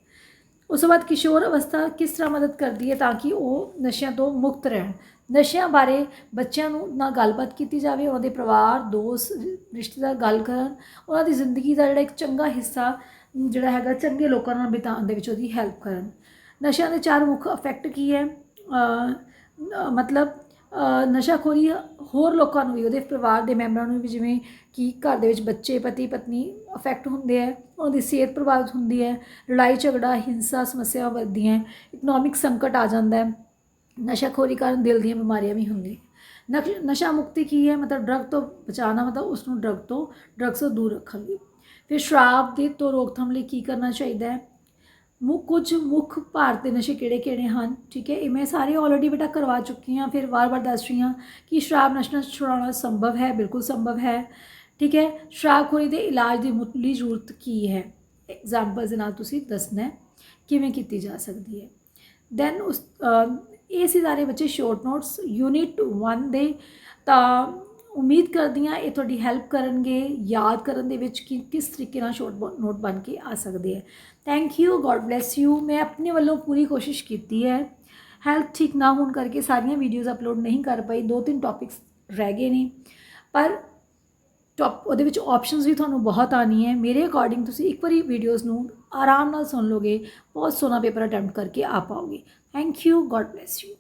ਉਸ ਤੋਂ ਬਾਅਦ ਕਿਸ਼ੋਰ ਅਵਸਥਾ ਕਿਸ ਤਰ੍ਹਾਂ ਮਦਦ ਕਰਦੀ ਹੈ ਤਾਂ ਕਿ ਉਹ ਨਸ਼ਿਆਂ ਤੋਂ ਮੁਕਤ ਰਹਿਣ? ਨਸ਼ਿਆਂ ਬਾਰੇ ਬੱਚਿਆਂ ਨੂੰ ਨਾਲ ਗੱਲਬਾਤ ਕੀਤੀ ਜਾਵੇ, ਉਹਨਾਂ ਦੇ ਪਰਿਵਾਰ, ਦੋਸਤ, ਰਿਸ਼ਤੇਦਾਰ ਗੱਲ ਕਰਨ, ਉਹਨਾਂ ਦੀ ਜ਼ਿੰਦਗੀ ਦਾ ਜਿਹੜਾ ਇੱਕ ਚੰਗਾ ਹਿੱਸਾ ਜਿਹੜਾ ਹੈਗਾ, ਚੰਗੇ ਲੋਕਾਂ ਨਾਲ ਬਿਤਾਉਣ ਦੇ ਵਿੱਚ ਉਹਦੀ ਹੈਲਪ ਕਰਨ। ਨਸ਼ਿਆਂ ਦੇ ਚਾਰ ਮੁੱਖ ਇਫੈਕਟ ਕੀ ਹੈ? ਮਤਲਬ ਨਸ਼ਾਖੋਰੀ ਹੋਰ ਲੋਕਾਂ ਨੂੰ ਵੀ, ਉਹਦੇ ਪਰਿਵਾਰ ਦੇ ਮੈਂਬਰਾਂ ਨੂੰ ਵੀ ਜਿਵੇਂ ਕਿ ਘਰ ਦੇ ਵਿੱਚ ਬੱਚੇ, ਪਤੀ, ਪਤਨੀ ਅਫੈਕਟ ਹੁੰਦੇ ਹੈ, ਉਹਨਾਂ ਦੀ ਸਿਹਤ ਪ੍ਰਭਾਵਿਤ ਹੁੰਦੀ ਹੈ, ਲੜਾਈ, ਝਗੜਾ, ਹਿੰਸਾ, ਸਮੱਸਿਆਵਾਂ ਵੱਧਦੀਆਂ ਇਕਨੋਮਿਕ ਸੰਕਟ ਆ ਜਾਂਦਾ ਹੈ, ਨਸ਼ਾਖੋਰੀ ਕਾਰਨ ਦਿਲ ਦੀਆਂ ਬਿਮਾਰੀਆਂ ਵੀ ਹੁੰਦੀਆਂ ਨਸ਼- ਨਸ਼ਾ ਮੁਕਤੀ ਕੀ ਹੈ? ਮਤਲਬ ਡਰਗ ਤੋਂ ਬਚਾਉਣਾ, ਮਤਲਬ ਉਸ ਨੂੰ ਡਰਗ ਤੋਂ ਡਰਗ ਤੋਂ ਦੂਰ ਰੱਖਣ ਲਈ। ਫਿਰ ਸ਼ਰਾਬ ਦੇ ਤੋਂ ਰੋਕਥਾਮ ਲਈ ਕੀ ਕਰਨਾ ਚਾਹੀਦਾ ਹੈ? ਮੁੱਖ ਕੁਝ ਮੁੱਖ ਭਾਰਤ ਦੇ ਨਸ਼ੇ ਕਿਹੜੇ ਕਿਹੜੇ ਹਨ? ਠੀਕ ਹੈ ਇਹ ਮੈਂ ਸਾਰੇ ਆਲਰੇਡੀ ਬੇਟਾ ਕਰਵਾ ਚੁੱਕੀ ਹਾਂ ਫਿਰ ਵਾਰ-ਵਾਰ ਦੱਸ ਰਹੀ ਹਾਂ ਕਿ ਸ਼ਰਾਬ ਨਸ਼ਾ ਛੁਡਾਉਣਾ ਸੰਭਵ ਹੈ ਬਿਲਕੁਲ ਸੰਭਵ ਹੈ। ਠੀਕ ਹੈ ਸ਼ਰਾਬਖੋਰੀ ਦੇ ਇਲਾਜ ਦੀ ਮੁੱਢਲੀ ਜ਼ਰੂਰਤ ਕੀ ਹੈ? ਐਗਜ਼ਾਮਪਲਸ ਦੇ ਨਾਲ ਤੁਸੀਂ ਦੱਸਣਾ ਕਿਵੇਂ ਕੀਤੀ ਜਾ ਸਕਦੀ ਹੈ। ਦੈਨ ਉਸ ਅ, ਇਹ ਸੀ ਸਾਰੇ ਬੱਚੇ ਸ਼ੋਰਟ ਨੋਟਸ ਯੂਨਿਟ 1 ਦੇ। ਤਾਂ ਉਮੀਦ ਕਰਦੀ ਹਾਂ ਇਹ ਤੁਹਾਡੀ ਹੈਲਪ ਕਰਨਗੇ ਯਾਦ ਕਰਨ ਦੇ ਵਿੱਚ ਕਿ ਕਿਸ ਤਰੀਕੇ ਨਾਲ ਸ਼ਾਰਟ ਨੋਟ ਬਣ ਕੇ ਆ ਸਕਦੇ ਹੈ। Thank you God bless you ਮੈਂ ਆਪਣੇ ਵੱਲੋਂ ਪੂਰੀ ਕੋਸ਼ਿਸ਼ ਕੀਤੀ ਹੈ। ਹੈਲਥ ਠੀਕ ਨਾ ਹੋਣ ਕਰਕੇ ਸਾਰੀਆਂ ਵੀਡੀਓਜ਼ ਅਪਲੋਡ ਨਹੀਂ ਕਰ ਪਾਈ। ਦੋ ਤਿੰਨ ਟੌਪਿਕਸ ਰਹਿ ਗਏ ਨੇ। ਪਰ ਟੌਪ ਉਹਦੇ ਵਿੱਚ ਆਪਸ਼ਨਸ ਵੀ ਤੁਹਾਨੂੰ ਬਹੁਤ ਆਣੀ ਹੈ। ਮੇਰੇ ਅਕੋਰਡਿੰਗ ਤੁਸੀਂ ਇੱਕ ਵਾਰੀ ਵੀਡੀਓਜ਼ ਨੂੰ ਆਰਾਮ ਨਾਲ ਸੁਣ ਲੋਗੇ। ਬਹੁਤ ਸੋਹਣਾ ਪੇਪਰ ਅਟੈਂਪਟ ਕਰਕੇ ਆ ਪਾਓਗੇ। Thank you God bless you